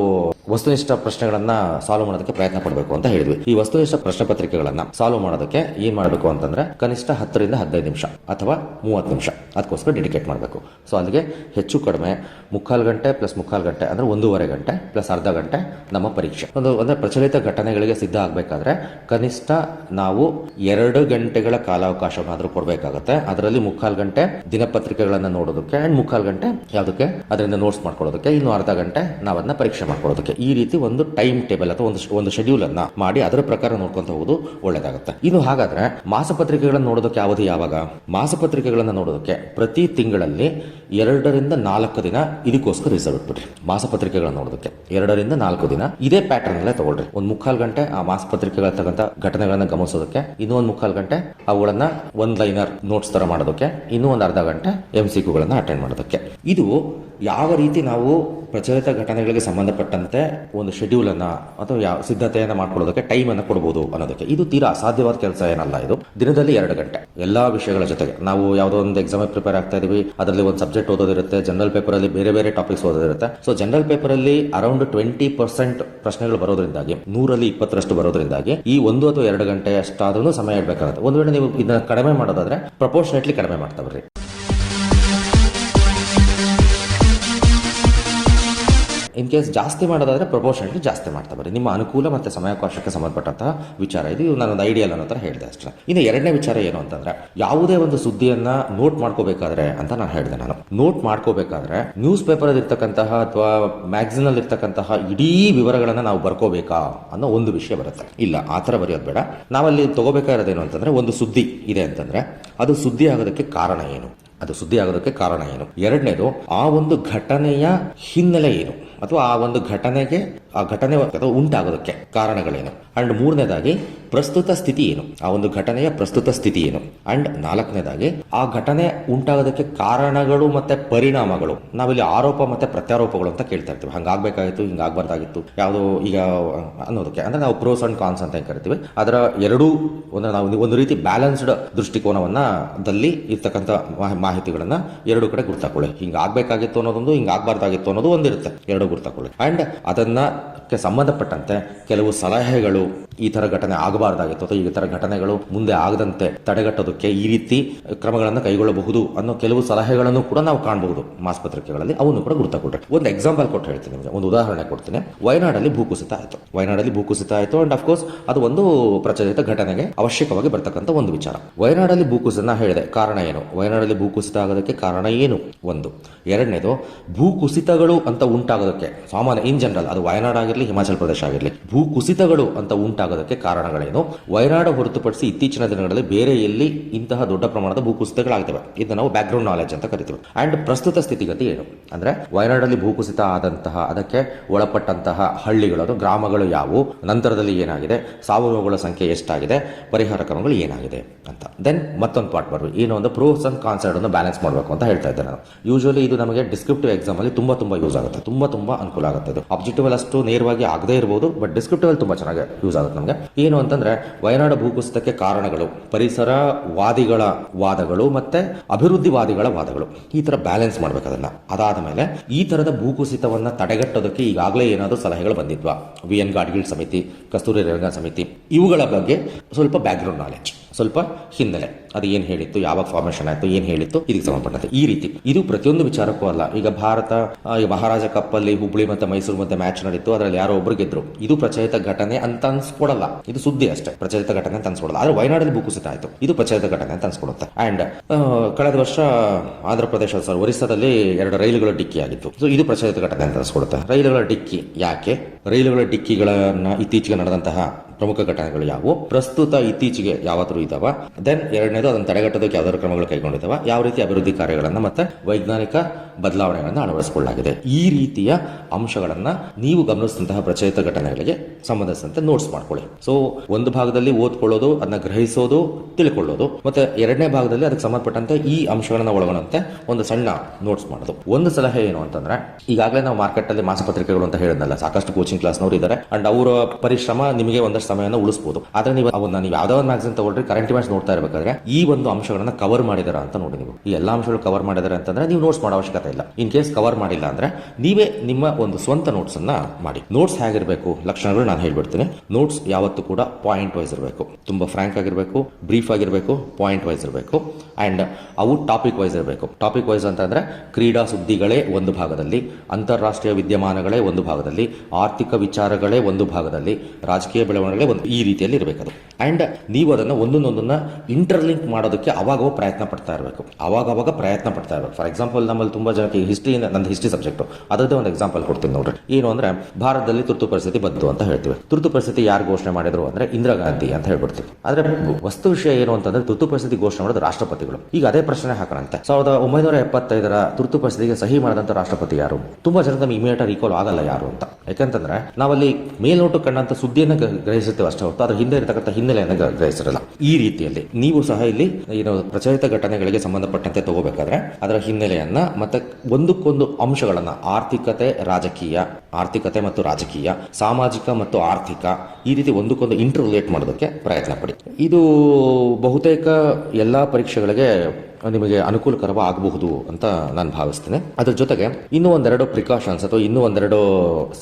ವಸ್ತುನಿಷ್ಠ ಪ್ರಶ್ನೆಗಳನ್ನ ಸಾಲ್ವ್ ಮಾಡೋದಕ್ಕೆ ಪ್ರಯತ್ನ ಪಡಬೇಕು ಅಂತ ಹೇಳಿದ್ವಿ. ಈ ವಸ್ತುನಿಷ್ಠ ಪ್ರಶ್ನೆ ಪತ್ರಿಕೆಗಳನ್ನ ಸಾಲ್ವ್ ಮಾಡೋದಕ್ಕೆ ಏನ್ ಮಾಡಬೇಕು ಅಂತಂದ್ರೆ ಕನಿಷ್ಠ ಹತ್ತರಿಂದ ಹದಿನೈದು ನಿಮಿಷ ಅಥವಾ ಮೂವತ್ತು ನಿಮಿಷ. ಅದಕ್ಕೋಸ್ಕರ ಡೆಡಿಕೇಟ್ ಮಾಡಬೇಕು. ಸೊ ಅಲ್ಲಿಗೆ ಹೆಚ್ಚು ಕಡಿಮೆ ಮುಕ್ಕಾಲು ಗಂಟೆ ಪ್ಲಸ್ ಮುಕ್ಕಾಲು ಗಂಟೆ ಅಂದ್ರೆ ಒಂದೂವರೆ ಗಂಟೆ ಪ್ಲಸ್ ಅರ್ಧ ಗಂಟೆ ನಮ್ಮ ಪರೀಕ್ಷೆ. ಒಂದು, ಅಂದ್ರೆ ಪ್ರಚಲಿತ ಘಟನೆಗಳಿಗೆ ಸಿದ್ಧ ಆಗಬೇಕಾದ್ರೆ ಕನಿಷ್ಠ ನಾವು ಎರಡು ಗಂಟೆಗಳ ಕಾಲಾವಕಾಶವನ್ನಾದ್ರೂ ಕೊಡಬೇಕಾಗತ್ತೆ. ಅದರಲ್ಲಿ ಮುಕ್ಕಾಲು ಗಂಟೆ ದಿನಪತ್ರಿಕೆಗಳನ್ನ ನೋಡೋದಕ್ಕೆ ಅಂಡ್ ಮುಕ್ಕಾಲು ಗಂಟೆ ಯಾವುದಕ್ಕೆ? ಅದರಿಂದ ನೋಟ್ಸ್ ಮಾಡ್ಕೊಳ್ಳೋದಕ್ಕೆ. ಇನ್ನು ಅರ್ಧ ಗಂಟೆ ನಾವನ್ನ ಪರೀಕ್ಷೆ ಮಾಡ್ಕೊಳ್ಳೋದಕ್ಕೆ ಈ ರೀತಿ ಒಂದು ಟೈಮ್ ಟೇಬಲ್ ಅಥವಾ ಒಂದು ಒಂದು ಶೆಡ್ಯೂಲ್ ಅನ್ನ ಮಾಡಿ ಅದರ ಪ್ರಕಾರ ನೋಡ್ಕೊಂತ ಹೋಗೋದು ಒಳ್ಳೇದಾಗುತ್ತೆ. ಇನ್ನು ಹಾಗಾದ್ರೆ ಮಾಸಪತ್ರಿಕೆಗಳನ್ನು ನೋಡೋದಕ್ಕೆ ಯಾವುದು ಯಾವಾಗ? ಮಾಸಪತ್ರಿಕೆಗಳನ್ನು ನೋಡೋದಕ್ಕೆ ಪ್ರತಿ ತಿಂಗಳಲ್ಲಿ ಎರಡರಿಂದ ನಾಲ್ಕು ದಿನ ಇದಕ್ಕೋಸ್ಕರ ರಿಸರ್ವ್ ಇಟ್ಬಿಡ್ರಿ. ಮಾಸಪತ್ರಿಕೆಗಳನ್ನು ನೋಡೋದಕ್ಕೆ ಎರಡರಿಂದ ನಾಲ್ಕು ದಿನ ಇದೇ ಪ್ಯಾಟರ್ನ್ ಅಲ್ಲೇ ತಗೊಳ್ರಿ. ಒಂದು ಮುಕ್ಕಾಲು ಗಂಟೆ ಆ ಮಾಸಪತ್ರಿಕೆಗಳ ತಕ್ಕಂತ ಘಟನೆಗಳನ್ನ ಗಮನಿಸೋದಕ್ಕೆ ಇನ್ನೂ ಒಂದು ಮುಕ್ಕಾಲು ಗಂಟೆ ಅವುಗಳನ್ನ ಒಂದ್ ಲೈನರ್ ನೋಟ್ಸ್ ತರ ಮಾಡೋದಕ್ಕೆ ಇನ್ನೂ ಒಂದು ಅರ್ಧ ಗಂಟೆ ಎಂ ಸಿ ಕ್ಯೂಗಳನ್ನ ಅಟೆಂಡ್ ಮಾಡೋದಕ್ಕೆ. ಇದು ಯಾವ ರೀತಿ ನಾವು ಪ್ರಚಲಿತ ಘಟನೆಗಳಿಗೆ ಸಂಬಂಧಪಟ್ಟಂತೆ ಒಂದು ಶೆಡ್ಯೂಲ್ ಅನ್ನ ಅಥವಾ ಯಾವ ಸಿದ್ಧತೆಯನ್ನ ಮಾಡ್ಕೊಳ್ಳೋದಕ್ಕೆ ಟೈಮ್ ಅನ್ನ ಕೊಡಬಹುದು ಅನ್ನೋದಕ್ಕೆ. ಇದು ತೀರಾ ಅಸಾಧ್ಯವಾದ ಕೆಲಸ ಏನಲ್ಲ ಇದು. ದಿನದಲ್ಲಿ ಎರಡು ಗಂಟೆ. ಎಲ್ಲಾ ವಿಷಯಗಳ ಜೊತೆಗೆ. ನಾವು ಯಾವುದೋ ಒಂದು ಎಕ್ಸಾಮ್ ಪ್ರಿಪೇರ್ ಆಗ್ತಾ ಇದೀವಿ ಅದರಲ್ಲಿ ಒಂದು ಸಬ್ಜೆಕ್ಟ್ ಓದೋದಿರುತ್ತೆ. ಜನರಲ್ ಪೇಪರ್ ಅಲ್ಲಿ ಬೇರೆ ಬೇರೆ ಟಾಪಿಕ್ಸ್ ಓದೋದಿರುತ್ತೆ. ಸೊ ಜನರಲ್ ಪೇಪರ್ ಅಲ್ಲಿ ಅರೌಂಡ್ ಟ್ವೆಂಟಿ ಪರ್ಸೆಂಟ್ ಪ್ರಶ್ನೆಗಳು ಬರೋದ್ರಿಂದಾಗಿ, ನೂರಲ್ಲಿ ಇಪ್ಪತ್ತರಷ್ಟು ಬರೋದ್ರಿಂದಾಗಿ, ಈ ಒಂದು ಅಥವಾ ಎರಡು ಗಂಟೆ ಅಷ್ಟಾದ್ರೂ ಸಮಯ ಇಡಬೇಕಾಗುತ್ತೆ. ಒಂದು ವೇಳೆ ನೀವು ಇದನ್ನ ಕಡಿಮೆ ಮಾಡೋದಾದ್ರೆ ಪ್ರಪೋರ್ಷನೇಟ್ಲಿ ಕಡಿಮೆ ಮಾಡ್ತಾ ಬರ್ರಿ. ಇನ್ ಕೇಸ್ ಜಾಸ್ತಿ ಮಾಡೋದಾದರೆ ಪ್ರಪೋರ್ಷನಲಿ ಜಾಸ್ತಿ ಮಾಡ್ತಾ ಬರ್ರಿ. ನಿಮ್ಮ ಅನುಕೂಲ ಮತ್ತು ಸಮಯಾವಕಾಶಕ್ಕೆ ಸಂಬಂಧಪಟ್ಟಂತಹ ವಿಚಾರ ಇದು. ನಾನು ಒಂದು ಐಡಿಯಲ್ ಅನ್ನೋ ಥರ ಹೇಳಿದೆ ಅಷ್ಟೇ. ಇನ್ನು ಎರಡನೇ ವಿಚಾರ ಏನು ಅಂತಂದರೆ, ಯಾವುದೇ ಒಂದು ಸುದ್ದಿಯನ್ನು ನೋಟ್ ಮಾಡ್ಕೋಬೇಕಾದ್ರೆ ಅಂತ ನಾನು ಹೇಳಿದೆ ನಾನು. ನೋಟ್ ಮಾಡ್ಕೋಬೇಕಾದ್ರೆ ನ್ಯೂಸ್ ಪೇಪರ್ ಇರ್ತಕ್ಕಂತಹ ಅಥವಾ ಮ್ಯಾಗ್ಝಿನಲ್ಲಿ ಇರ್ತಕ್ಕಂತಹ ಇಡೀ ವಿವರಗಳನ್ನು ನಾವು ಬರ್ಕೋಬೇಕಾ ಅನ್ನೋ ಒಂದು ವಿಷಯ ಬರುತ್ತೆ. ಇಲ್ಲ, ಆ ಥರ ಬರೆಯೋದು ಬೇಡ. ನಾವಲ್ಲಿ ತಗೋಬೇಕಾಗಿರೋದೇನು ಅಂತಂದರೆ ಒಂದು ಸುದ್ದಿ ಇದೆ ಅಂತಂದ್ರೆ, ಅದು ಸುದ್ದಿ ಆಗೋದಕ್ಕೆ ಕಾರಣ ಏನು? ಅದು ಸುದ್ದಿ ಆಗೋದಕ್ಕೆ ಕಾರಣ ಏನು? ಎರಡನೇದು, ಆ ಒಂದು ಘಟನೆಯ ಹಿನ್ನೆಲೆ ಏನು? ಅಥವಾ ಆ ಒಂದು ಘಟನೆಗೆ, ಆ ಘಟನೆ ಅಥವಾ ಉಂಟಾಗೋದಕ್ಕೆ ಕಾರಣಗಳೇನು? ಅಂಡ್ ಮೂರನೇದಾಗಿ, ಪ್ರಸ್ತುತ ಸ್ಥಿತಿ ಏನು? ಆ ಒಂದು ಘಟನೆಯ ಪ್ರಸ್ತುತ ಸ್ಥಿತಿ ಏನು? ಅಂಡ್ ನಾಲ್ಕನೇದಾಗಿ, ಆ ಘಟನೆ ಉಂಟಾಗೋದಕ್ಕೆ ಕಾರಣಗಳು ಮತ್ತೆ ಪರಿಣಾಮಗಳು. ನಾವಿಲ್ಲಿ ಆರೋಪ ಮತ್ತೆ ಪ್ರತ್ಯಾರೋಪಗಳು ಅಂತ ಕೇಳ್ತಾ ಇರ್ತೀವಿ. ಹಂಗಾಗಬೇಕಾಗಿತ್ತು, ಹಿಂಗಾಗಬಾರ್ದಾಗಿತ್ತು. ಯಾವುದು ಈಗ, ಅನ್ನೋದಕ್ಕೆ. ಅಂದ್ರೆ ನಾವು ಪ್ರೋಸ್ ಅಂಡ್ ಕಾನ್ಸ್ ಅಂತ ಕರಿತೀವಿ? ಅದರ ಎರಡೂ ಒಂದು ನಾವು ಒಂದು ರೀತಿ ಬ್ಯಾಲೆನ್ಸ್ಡ್ ದೃಷ್ಟಿಕೋನವನ್ನ ದಲ್ಲಿ ಇರ್ತಕ್ಕಂಥ ಮಾಹಿ- ಮಾಹಿತಿಗಳನ್ನ ಎರಡು ಕಡೆ ಗುರ್ತಾಕೊಳ್ಳಿ. ಹಿಂಗಾಗಬೇಕಾಗಿತ್ತು ಅನ್ನೋದೊಂದು, ಹಿಂಗಾಗಬಾರ್ದಾಗಿತ್ತು ಅನ್ನೋದು ಒಂದಿರುತ್ತೆ. ಎರಡು ಗುರ್ತಾಕೊಳ್ಳಿ ಅಂಡ್ ಅದನ್ನ ಕ್ಕೆ ಸಂಬಂಧಪಟ್ಟಂತೆ ಕೆಲವು ಸಲಹೆಗಳು ಈ ತರ ಘಟನೆ ಆಗಬಾರ್ದಾಗಿತ್ತು. ಅಥವಾ ಈ ತರ ಘಟನೆಗಳು ಮುಂದೆ ಆಗದಂತೆ ತಡೆಗಟ್ಟೋದಕ್ಕೆ ಈ ರೀತಿ ಕ್ರಮಗಳನ್ನು ಕೈಗೊಳ್ಳಬಹುದು ಅನ್ನೋ ಕೆಲವು ಸಲಹೆಗಳನ್ನು ಕೂಡ ನಾವು ಕಾಣಬಹುದು ಮಾಸ್ಪತ್ರಿಕೆಗಳಲ್ಲಿ ಅವನ್ನು ಕೂಡ ಗುರುತಾಕೊಟ್ರೆ ಒಂದು ಎಕ್ಸಾಂಪಲ್ ಕೊಟ್ಟು ಹೇಳ್ತೀನಿ ನಿಮಗೆ. ಒಂದು ಉದಾಹರಣೆ ಕೊಡ್ತೀನಿ. ವಯನಾಡಲ್ಲಿ ಭೂಕುಸಿತ ಆಯಿತು. ವಯನಾಡಲ್ಲಿ ಭೂಕುಸಿತ ಆಯಿತು ಅಂಡ್ ಅಫ್ಕೋರ್ಸ್ ಅದು ಒಂದು ಪ್ರಚಲಿತ ಘಟನೆಗೆ ಅವಶ್ಯಕವಾಗಿ ಬರ್ತಕ್ಕಂಥ ಒಂದು ವಿಚಾರ. ವಯನಾಡಲ್ಲಿ ಭೂಕುಸಿತ ಹೇಳಿದೆ. ಕಾರಣ ಏನು? ವಯನಾಡಲ್ಲಿ ಭೂಕುಸಿತ ಆಗೋದಕ್ಕೆ ಕಾರಣ ಏನು? ಒಂದು. ಎರಡನೇದು ಭೂಕುಸಿತಗಳು ಅಂತ ಉಂಟಾಗೋದಕ್ಕೆ, ಸಾಮಾನ್ಯ ಇನ್ ಜನರಲ್ ಅದು ವಯನಾಡ್ ಆಗಿರಲಿ ಹಿಮಾಚಲ ಪ್ರದೇಶ ಆಗಿರಲಿ, ಭೂ ಕುಸಿತಗಳು ಅಂತ ಉಂಟಾಗೋದಕ್ಕೆ ಕಾರಣಗಳೇನು? ವಯನಾಡು ಹೊರತುಪಡಿಸಿ ಇತ್ತೀಚಿನ ದಿನಗಳಲ್ಲಿ ಬೇರೆ ಎಲ್ಲಿ ಇಂತಹ ದೊಡ್ಡ ಪ್ರಮಾಣದ ಭೂ ಕುಸಿತಗಳಾಗ್ತವೆ. ಇದನ್ನ ನಾವು ಬ್ಯಾಕ್ಗ್ರೌಂಡ್ ನಾಲೆಜ್ ಅಂತ ಕರಿತೀವಿ. ಅಂಡ್ ಪ್ರಸ್ತುತ ಸ್ಥಿತಿಗತಿ ಏನು? ಅಂದ್ರೆ ವಯನಾಡಲ್ಲಿ ಭೂಕುಸಿತ ಆದಂತಹ, ಅದಕ್ಕೆ ಒಳಪಟ್ಟಂತಹ ಹಳ್ಳಿಗಳು ಅಥವಾ ಗ್ರಾಮಗಳು ಯಾವುವು? ನಂತರದಲ್ಲಿ ಏನಾಗಿದೆ? ಸಾವು ನೋವುಗಳ ಸಂಖ್ಯೆ ಎಷ್ಟಾಗಿದೆ? ಪರಿಹಾರ ಕ್ರಮಗಳು ಏನಾಗಿದೆ ಅಂತ. ದೆನ್ ಮತ್ತೊಂದು ಪಾರ್ಟ್ ಬರ್ಬೋದು ಏನು ಒಂದು ಪ್ರೋಸ್ ಅಂಡ್ ಕಾನ್ಸರ್ಟ್ ಅನ್ನು ಬ್ಯಾಲೆನ್ಸ್ ಮಾಡಬೇಕು ಅಂತ ಹೇಳ್ತಾ ಇದ್ದೆ ನಾನು. ಯೂಶಲಿ ಇದು ನಮಗೆ ಡಿಸ್ಕ್ರಿಪ್ಟಿವ್ ಎಕ್ಸಾಮ್ ಅಲ್ಲಿ ತುಂಬಾ ತುಂಬಾ ಯೂಸ್ ಆಗುತ್ತೆ. ತುಂಬಾ ತುಂಬಾ ಅನುಕೂಲ ಆಗುತ್ತೆ ಇದು ಅಬ್ಜೆಕ್ಟಿವ್ ಅಷ್ಟು ನೇರವಾಗಿ ಆಗದೇ ಇರಬಹುದು ಬಟ್ ಡಿಸ್ಕ್ರಿಪ್ಟಿವ್ ಅಲ್ಲಿ ತುಂಬಾ ಚೆನ್ನಾಗಿ ಯೂಸ್ ಆಗುತ್ತೆ ನಮಗೆ. ಏನು ಅಂತಂದ್ರೆ, ವಯನಾಡು ಭೂಕುಸಿತಕ್ಕೆ ಕಾರಣಗಳು, ಪರಿಸರ ವಾದಿಗಳ ಮತ್ತೆ ಅಭಿವೃದ್ಧಿವಾದಿಗಳ ವಾದಗಳು ಈ ತರ ಬ್ಯಾಲೆನ್ಸ್ ಮಾಡ್ಬೇಕು ಅದನ್ನ. ಅದಾದ ಮೇಲೆ, ಈ ತರದ ಭೂಕುಸಿತವನ್ನ ತಡೆಗಟ್ಟೋದಕ್ಕೆ ಈಗಾಗಲೇ ಏನಾದರೂ ಸಲಹೆಗಳು ಬಂದಿದ್ವಾ? ವಿ ಎನ್ ಗಾಡ್ಗಿಲ್ ಸಮಿತಿ ಕಸ್ತೂರಿ ರೇವಣ್ಣ ಸಮಿತಿ ಇವುಗಳ ಬಗ್ಗೆ ಸ್ವಲ್ಪ ಬ್ಯಾಕ್ಗ್ರೌಂಡ್ ನಾಲೆಜ್ ಸ್ವಲ್ಪ ಹಿನ್ನೆಲೆ. ಅದು ಏನು ಹೇಳಿತ್ತು ಯಾವಾಗ ಫಾರ್ಮೇಷನ್ ಆಯಿತು, ಏನು ಹೇಳಿತ್ತು, ಇದಕ್ಕೆ ಸಂಬಂಧಪಟ್ಟಂತೆ. ಈ ರೀತಿ. ಇದು ಪ್ರತಿಯೊಂದು ವಿಚಾರಕ್ಕೂ ಅಲ್ಲ. ಈಗ ಭಾರತ ಈ ಮಹಾರಾಜ ಕಪ್ಪಲ್ಲಿ ಹುಬ್ಳಿ ಮತ್ತೆ ಮೈಸೂರು ಮತ್ತೆ ಮ್ಯಾಚ್ ನಡೀತು, ಅದರಲ್ಲಿ ಯಾರೋ ಒಬ್ರು ಗೆದ್ರು. ಇದು ಪ್ರಚಲಿತ ಘಟನೆ ಅಂತ ಅನ್ಸ್ಕೊಡಲ್ಲ. ಇದು ಸುದ್ದಿ ಅಷ್ಟೇ. ಪ್ರಚಲಿತ ಘಟನೆ ಅಂತ ಅನ್ಸ್ಕೊಡಲ್ಲ. ಆದ್ರೆ ವಯನಾಡಲ್ಲಿ ಭೂಕುಸಿತ ಆಯಿತು. ಇದು ಪ್ರಚಲಿತ ಘಟನೆ ಅಂತ ಅನ್ಸ್ಕೊಡುತ್ತೆ. ಅಂಡ್ ಕಳೆದ ವರ್ಷ ಆಂಧ್ರ ಪ್ರದೇಶ ಸರ್, ಒರಿಸ್ಸಾದಲ್ಲಿ ಎರಡು ರೈಲುಗಳ ಡಿಕ್ಕಿ ಆಗಿತ್ತು. ಸೊ ಇದು ಪ್ರಚಲಿತ ಘಟನೆ ಅಂತ ಅನ್ಸ್ಕೊಡುತ್ತೆ. ರೈಲುಗಳ ಡಿಕ್ಕಿ ಯಾಕೆ? ರೈಲುಗಳ ಡಿಕ್ಕಿಗಳನ್ನ ಇತ್ತೀಚೆಗೆ ನಡೆದಂತಹ ಪ್ರಮುಖ ಘಟನೆಗಳು ಯಾವುವು? ಪ್ರಸ್ತುತ ಇತ್ತೀಚೆಗೆ ಯಾವಾದರೂ ಇದಾವ? ದೆನ್ ಎರಡನೇದು ಅದನ್ನು ತಡೆಗಟ್ಟೋದಕ್ಕೆ ಯಾವ್ದಾದ್ರು ಕ್ರಮಗಳು ಕೈಗೊಂಡಿದ್ದಾವ ಯಾವ ರೀತಿ ಅಭಿವೃದ್ಧಿ ಕಾರ್ಯಗಳನ್ನು ಮತ್ತೆ ವೈಜ್ಞಾನಿಕ ಬದಲಾವಣೆಗಳನ್ನು ಅಳವಡಿಸಿಕೊಳ್ಳಲಾಗಿದೆ? ಈ ರೀತಿಯ ಅಂಶಗಳನ್ನು ನೀವು ಗಮನಿಸಿದಂತಹ ಪ್ರಚಲಿತ ಘಟನೆಗಳಿಗೆ ಸಂಬಂಧಿಸಿದಂತೆ ನೋಟ್ಸ್ ಮಾಡ್ಕೊಳ್ಳಿ. ಸೊ ಒಂದು ಭಾಗದಲ್ಲಿ ಓದ್ಕೊಳ್ಳೋದು, ಅದನ್ನ ಗ್ರಹಿಸೋದು, ತಿಳ್ಕೊಳ್ಳೋದು, ಮತ್ತೆ ಎರಡನೇ ಭಾಗದಲ್ಲಿ ಅದಕ್ಕೆ ಸಂಬಂಧಪಟ್ಟಂತೆ ಈ ಅಂಶಗಳನ್ನು ಒಳಗೊಂಡಂತೆ ಒಂದು ಸಣ್ಣ ನೋಟ್ಸ್ ಮಾಡೋದು. ಒಂದು ಸಲಹೆ ಏನು ಅಂತಂದ್ರೆ, ಈಗಾಗಲೇ ನಾವು ಮಾರ್ಕೆಟ್ ಅಲ್ಲಿ ಮಾಸಪತ್ರಿಕೆಗಳು ಅಂತ ಹೇಳಿದ್ನಲ್ಲ, ಸಾಕಷ್ಟು ಕೋಚಿಂಗ್ ಕ್ಲಾಸ್ನವರು ಇದ್ದಾರೆ ಅಂಡ್ ಅವರ ಪರಿಶ್ರಮ ನಿಮಗೆ ಒಂದಷ್ಟು ಸಮಯನ ಉಳಿಸಬಹುದು ಆದ್ರೆ ನೀವು ಅವನ್ನ ನೀವು ಯಾವ್ದೋ ಒಂದು ತಗೊಂಡ್ರೆ ತಗೊಳ್ರಿ ಕರೆಂಟ್ ಇವೆಂಟ್ಸ್ ನೋಡ್ತಾ ಇರಬೇಕಾದ್ರೆ ಈ ಒಂದು ಅಂಶಗಳನ್ನ ಕವರ್ ಮಾಡಿದಾರ ಅಂತ ನೋಡಿ ನೀವು. ಈ ಎಲ್ಲಾ ಅಂಶಗಳು ಕವರ್ ಮಾಡಿದಾರೆ ಅಂತಂದ್ರೆ ನೀವು ನೋಟ್ಸ್ ಮಾಡೋ ಅವಶ್ಯಕತೆ ಇಲ್ಲ. ಇನ್ ಕೇಸ್ ಕವರ್ ಮಾಡಿಲ್ಲ ಅಂದ್ರೆ ನೀವೇ ನಿಮ್ಮ ಒಂದು ಸ್ವಂತ ನೋಟ್ಸ್ ಅನ್ನ ಮಾಡಿ. ನೋಟ್ಸ್ ಹೇಗಿರಬೇಕು? ಲಕ್ಷಣಗಳು ನಾನು ಹೇಳ್ಬಿಡ್ತೀನಿ. ನೋಟ್ಸ್ ಯಾವತ್ತೂ ಕೂಡ ಪಾಯಿಂಟ್ ವೈಸ್ ಇರಬೇಕು. ತುಂಬಾ ಫ್ರಾಂಕ್ ಆಗಿರಬೇಕು ಬ್ರೀಫ್ ಆಗಿರಬೇಕು ಪಾಯಿಂಟ್ ವೈಸ್ ಇರಬೇಕು. ಅಂಡ್ ಅವು ಟಾಪಿಕ್ ವೈಸ್ ಇರಬೇಕು. ಟಾಪಿಕ್ ವೈಸ್ ಅಂತಂದ್ರೆ ಕ್ರೀಡಾ ಸುದ್ದಿಗಳೇ ಒಂದು ಭಾಗದಲ್ಲಿ, ಅಂತಾರಾಷ್ಟ್ರೀಯ ವಿದ್ಯಮಾನಗಳೇ ಒಂದು ಭಾಗದಲ್ಲಿ, ಆರ್ಥಿಕ ವಿಚಾರಗಳೇ ಒಂದು ಭಾಗದಲ್ಲಿ, ರಾಜಕೀಯ ಬೆಳವಣಿಗೆ ಒಂದು ಈ ರೀತಿಯಲ್ಲಿ ಇರಬೇಕು ಅದು ಅಂಡ್ ನೀವು ಅದನ್ನು ಒಂದೊಂದೊಂದನ್ನು ಇಂಟರ್ಲಿಂಕ್ ಮಾಡೋದಕ್ಕೆ ಅವಾಗ ಪ್ರಯತ್ನ ಪಡ್ತಾ ಇರಬೇಕು. ಅವಾಗ ಅವಾಗ ಪ್ರಯತ್ನ ಪಡ್ತಾ ಇರಬೇಕು. ಫಾರ್ ಎಕ್ಸಾಂಪಲ್ ನಮ್ಮಲ್ಲಿ ತುಂಬಾ ಜನಕ್ಕೆ ಹಿಸ್ಟ್ರಿ ನಂದು ಹಿಸ್ಟ್ರಿ ಸಬ್ಜೆಕ್ಟು ಅದರದ್ದೇ ಒಂದು ಎಕ್ಸಾಂಪಲ್ ಕೊಡ್ತೀನಿ ನೋಡ್ರಿ. ಏನು ಅಂದ್ರೆ, ಭಾರತದಲ್ಲಿ ತುರ್ತು ಪರಿಸ್ಥಿತಿ ಬಂತು ಅಂತ ಹೇಳ್ತೀವಿ. ತುರ್ತು ಪರಿಸ್ಥಿತಿ ಯಾರು ಘೋಷಣೆ ಮಾಡಿದ್ರು ಅಂದ್ರೆ ಇಂದಿರಾ ಗಾಂಧಿ ಅಂತ ಹೇಳ್ಬಿಡ್ತೀವಿ. ಆದರೆ ವಸ್ತು ವಿಷಯ ಏನು ಅಂತಂದ್ರೆ ತುರ್ತು ಪರಿಸ್ಥಿತಿ ಘೋಷಣೆ ಮಾಡೋದು ರಾಷ್ಟ್ರಪತಿಗಳು. ಈಗ ಅದೇ ಪ್ರಶ್ನೆ ಹಾಕೋಣಂತೆ. ಸಾವಿರದ ಒಂಬೈನೂರ ಎಪ್ಪತ್ತೈದರ ತುರ್ತು ಪರಿಸ್ಥಿತಿಗೆ ಸಹಿ ಮಾಡಿದಂಥ ರಾಷ್ಟ್ರಪತಿ ಯಾರು? ತುಂಬಾ ಜನ ನಮ್ಗೆ ಇಮಿಡಿಯೇಟ್ ರೀಕಾಲ್ ಆಗಲ್ಲ ಯಾರು ಅಂತ. ಯಾಕಂತಂದ್ರೆ ನಾವಲ್ಲಿ ಮೇಲ್ನೋಟು ಕಂಡಂತ ಸುದ್ದಿಯನ್ನು ಗ್ರಹಿಸುತ್ತೇವೆ ಅಷ್ಟೇ ಹೊರತು. ಅದ್ರ ಹಿಂದೆ ಇರತಕ್ಕಂಥ ಹಿನ್ನೆಲೆಯನ್ನು ಗ್ರಹಿಸಿರಲ್ಲ ಈ ರೀತಿಯಲ್ಲಿ ನೀವು ಸಹ ಇಲ್ಲಿ ಏನು ಪ್ರಚಲಿತ ಘಟನೆಗಳಿಗೆ ಸಂಬಂಧಪಟ್ಟಂತೆ ತಗೋಬೇಕಾದ್ರೆ ಅದರ ಹಿನ್ನೆಲೆಯನ್ನ ಮತ್ತೆ ಒಂದಕ್ಕೊಂದು ಅಂಶಗಳನ್ನ ಆರ್ಥಿಕತೆ, ರಾಜಕೀಯ, ಆರ್ಥಿಕತೆ ಮತ್ತು ರಾಜಕೀಯ, ಸಾಮಾಜಿಕ ಮತ್ತು ಆರ್ಥಿಕ ಈ ರೀತಿ ಒಂದಕ್ಕೊಂದು ಇಂಟರ್ ರಿಲೇಟ್ ಮಾಡೋದಕ್ಕೆ ಪ್ರಯತ್ನ ಪಡಿ. ಇದು ಬಹುತೇಕ ಎಲ್ಲಾ ಪರೀಕ್ಷೆಗಳಿಗೆ ನಿಮಗೆ ಅನುಕೂಲಕರವಾಗಬಹುದು ಅಂತ ನಾನು ಭಾವಿಸ್ತೇನೆ. ಅದ್ರ ಜೊತೆಗೆ ಇನ್ನೂ ಒಂದೆರಡು ಪ್ರಿಕಾಷನ್ಸ್ ಅಥವಾ ಇನ್ನೂ ಒಂದೆರಡು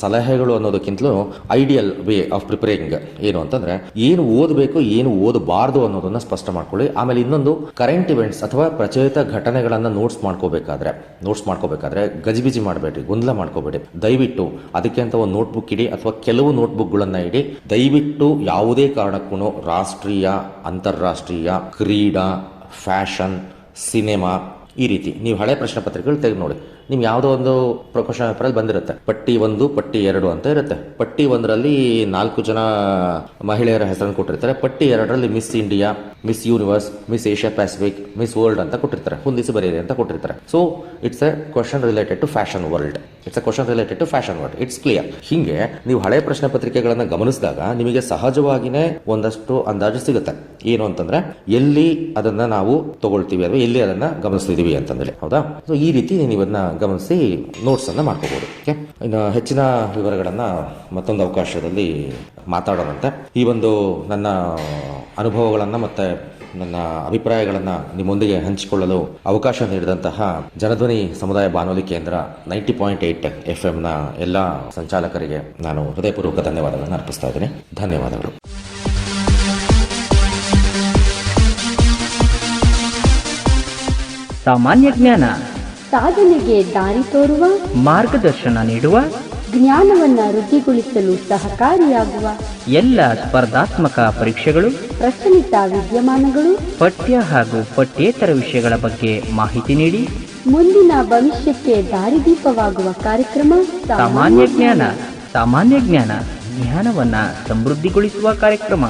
ಸಲಹೆಗಳು ಅನ್ನೋದಕ್ಕಿಂತಲೂ ಐಡಿಯಲ್ ವೇ ಆಫ್ ಪ್ರಿಪೇರಿಂಗ್ ಏನು ಅಂತಂದ್ರೆ ಏನು ಓದಬೇಕು, ಏನು ಓದಬಾರ್ದು ಅನ್ನೋದನ್ನ ಸ್ಪಷ್ಟ ಮಾಡ್ಕೊಳ್ಳಿ. ಆಮೇಲೆ ಇನ್ನೊಂದು ಕರೆಂಟ್ ಇವೆಂಟ್ಸ್ ಅಥವಾ ಪ್ರಚಲಿತ ಘಟನೆಗಳನ್ನ ನೋಟ್ಸ್ ಮಾಡ್ಕೋಬೇಕಾದ್ರೆ ನೋಟ್ಸ್ ಮಾಡ್ಕೋಬೇಕಾದ್ರೆ ಗಜಿಬಿಜಿ ಮಾಡಬೇಡಿ, ಗೊಂದಲ ಮಾಡ್ಕೋಬೇಡಿ. ದಯವಿಟ್ಟು ಅದಕ್ಕೆ ಅಂತ ಒಂದು ನೋಟ್ಬುಕ್ ಇಡಿ ಅಥವಾ ಕೆಲವು ನೋಟ್ಬುಕ್ಗಳನ್ನ ಇಡಿ. ದಯವಿಟ್ಟು ಯಾವುದೇ ಕಾರಣಕ್ಕೂ ರಾಷ್ಟ್ರೀಯ, ಅಂತಾರಾಷ್ಟ್ರೀಯ, ಕ್ರೀಡಾ ಫ್ಯಾಷನ್ ಸಿನಿಮಾ ಈ ರೀತಿ. ನೀವು ಹಳೆ ಪ್ರಶ್ನೆ ಪತ್ರಿಕೆಗಳು ತೆಗೆದು ನೋಡಿ. ನಿಮ್ಗೆ ಯಾವುದೋ ಒಂದು ಪ್ರೊಫೆಷನಲ್ ಪೇಪರಲ್ಲಿ ಬಂದಿರುತ್ತೆ. ಪಟ್ಟಿ ಒಂದು, ಪಟ್ಟಿ ಎರಡು ಅಂತ ಇರುತ್ತೆ. ಪಟ್ಟಿ ಒಂದರಲ್ಲಿ ನಾಲ್ಕು ಜನ ಮಹಿಳೆಯರ ಹೆಸರನ್ನು ಕೊಟ್ಟಿರ್ತಾರೆ. ಪಟ್ಟಿ ಎರಡರಲ್ಲಿ Miss India Miss Universe Miss Asia Pacific Miss World ಅಂತ ಕೊಟ್ಟಿರ್ತಾರೆ. ಹೊಂದಿಸಿ ಬರೀರಿ ಅಂತ ಕೊಟ್ಟಿರ್ತಾರೆ. So it's a question related to fashion world it's a question related to fashion world it's clear ಹಿಂಗೆ, ನೀವು ಹಳೆ ಪ್ರಶ್ನೆ ಪತ್ರಿಕೆಗಳನ್ನು ಗಮನಿಸಿದಾಗ ನಿಮಗೆ ಸಹಜವಾಗಿನೇ ಒಂದಷ್ಟು ಅಂದಾಜು ಸಿಗುತ್ತೆ. ಏನು ಅಂತಂದ್ರೆ, ಎಲ್ಲಿ ಅದನ್ನ ನಾವು ತಗೊಳ್ತೀವಿ ಅಥವಾ ಎಲ್ಲಿ ಅದನ್ನ ಗಮನಿಸ್ತಿದೀವಿ ಅಂತಂದ್ರೆ ಹೌದಾ? ಸೊ ಈ ರೀತಿ ನೀವು ಗಮನಿಸಿ ನೋಟ್ಸ್ ಅನ್ನ ಮಾಡ್ಕೋಬಹುದು ಓಕೆ ಇನ್ನು ಹೆಚ್ಚಿನ ವಿವರಗಳನ್ನು ಮತ್ತೊಂದು ಅವಕಾಶದಲ್ಲಿ ಮಾತಾಡೋಣಂತೆ. ಈ ಒಂದು ನನ್ನ ಅನುಭವಗಳನ್ನು ಮತ್ತೆ ನನ್ನ ಅಭಿಪ್ರಾಯಗಳನ್ನು ನಿಮ್ಮೊಂದಿಗೆ ಹಂಚಿಕೊಳ್ಳಲು ಅವಕಾಶ ನೀಡಿದಂತಹ ಜನಧ್ವನಿ ಸಮುದಾಯ ಬಾನುಲಿ ಕೇಂದ್ರ ನೈಂಟಿ ಪಾಯಿಂಟ್ ಏಟ್ ಎಫ್ ಎಂನ ಎಲ್ಲ ಸಂಚಾಲಕರಿಗೆ ನಾನು ಹೃದಯಪೂರ್ವಕ ಧನ್ಯವಾದಗಳನ್ನು ಅರ್ಪಿಸ್ತಾ ಇದ್ದೀನಿ. ಧನ್ಯವಾದಗಳು. ಸಾಮಾನ್ಯ ಜ್ಞಾನ. ಸಾಧನೆಗೆ ದಾರಿ ತೋರುವ ಮಾರ್ಗದರ್ಶನ ನೀಡುವ ಜ್ಞಾನವನ್ನ ವೃದ್ಧಿಗೊಳಿಸಲು ಸಹಕಾರಿಯಾಗುವ ಎಲ್ಲ ಸ್ಪರ್ಧಾತ್ಮಕ ಪರೀಕ್ಷೆಗಳು ಪ್ರಚಲಿತ ವಿದ್ಯಮಾನಗಳು ಪಠ್ಯ ಹಾಗೂ ಪಠ್ಯೇತರ ವಿಷಯಗಳ ಬಗ್ಗೆ ಮಾಹಿತಿ ನೀಡಿ ಮುಂದಿನ ಭವಿಷ್ಯಕ್ಕೆ ದಾರಿದೀಪವಾಗುವ ಕಾರ್ಯಕ್ರಮ ಸಾಮಾನ್ಯ ಜ್ಞಾನ ಸಾಮಾನ್ಯ ಜ್ಞಾನ ಜ್ಞಾನವನ್ನ ಸಮೃದ್ಧಿಗೊಳಿಸುವ ಕಾರ್ಯಕ್ರಮ.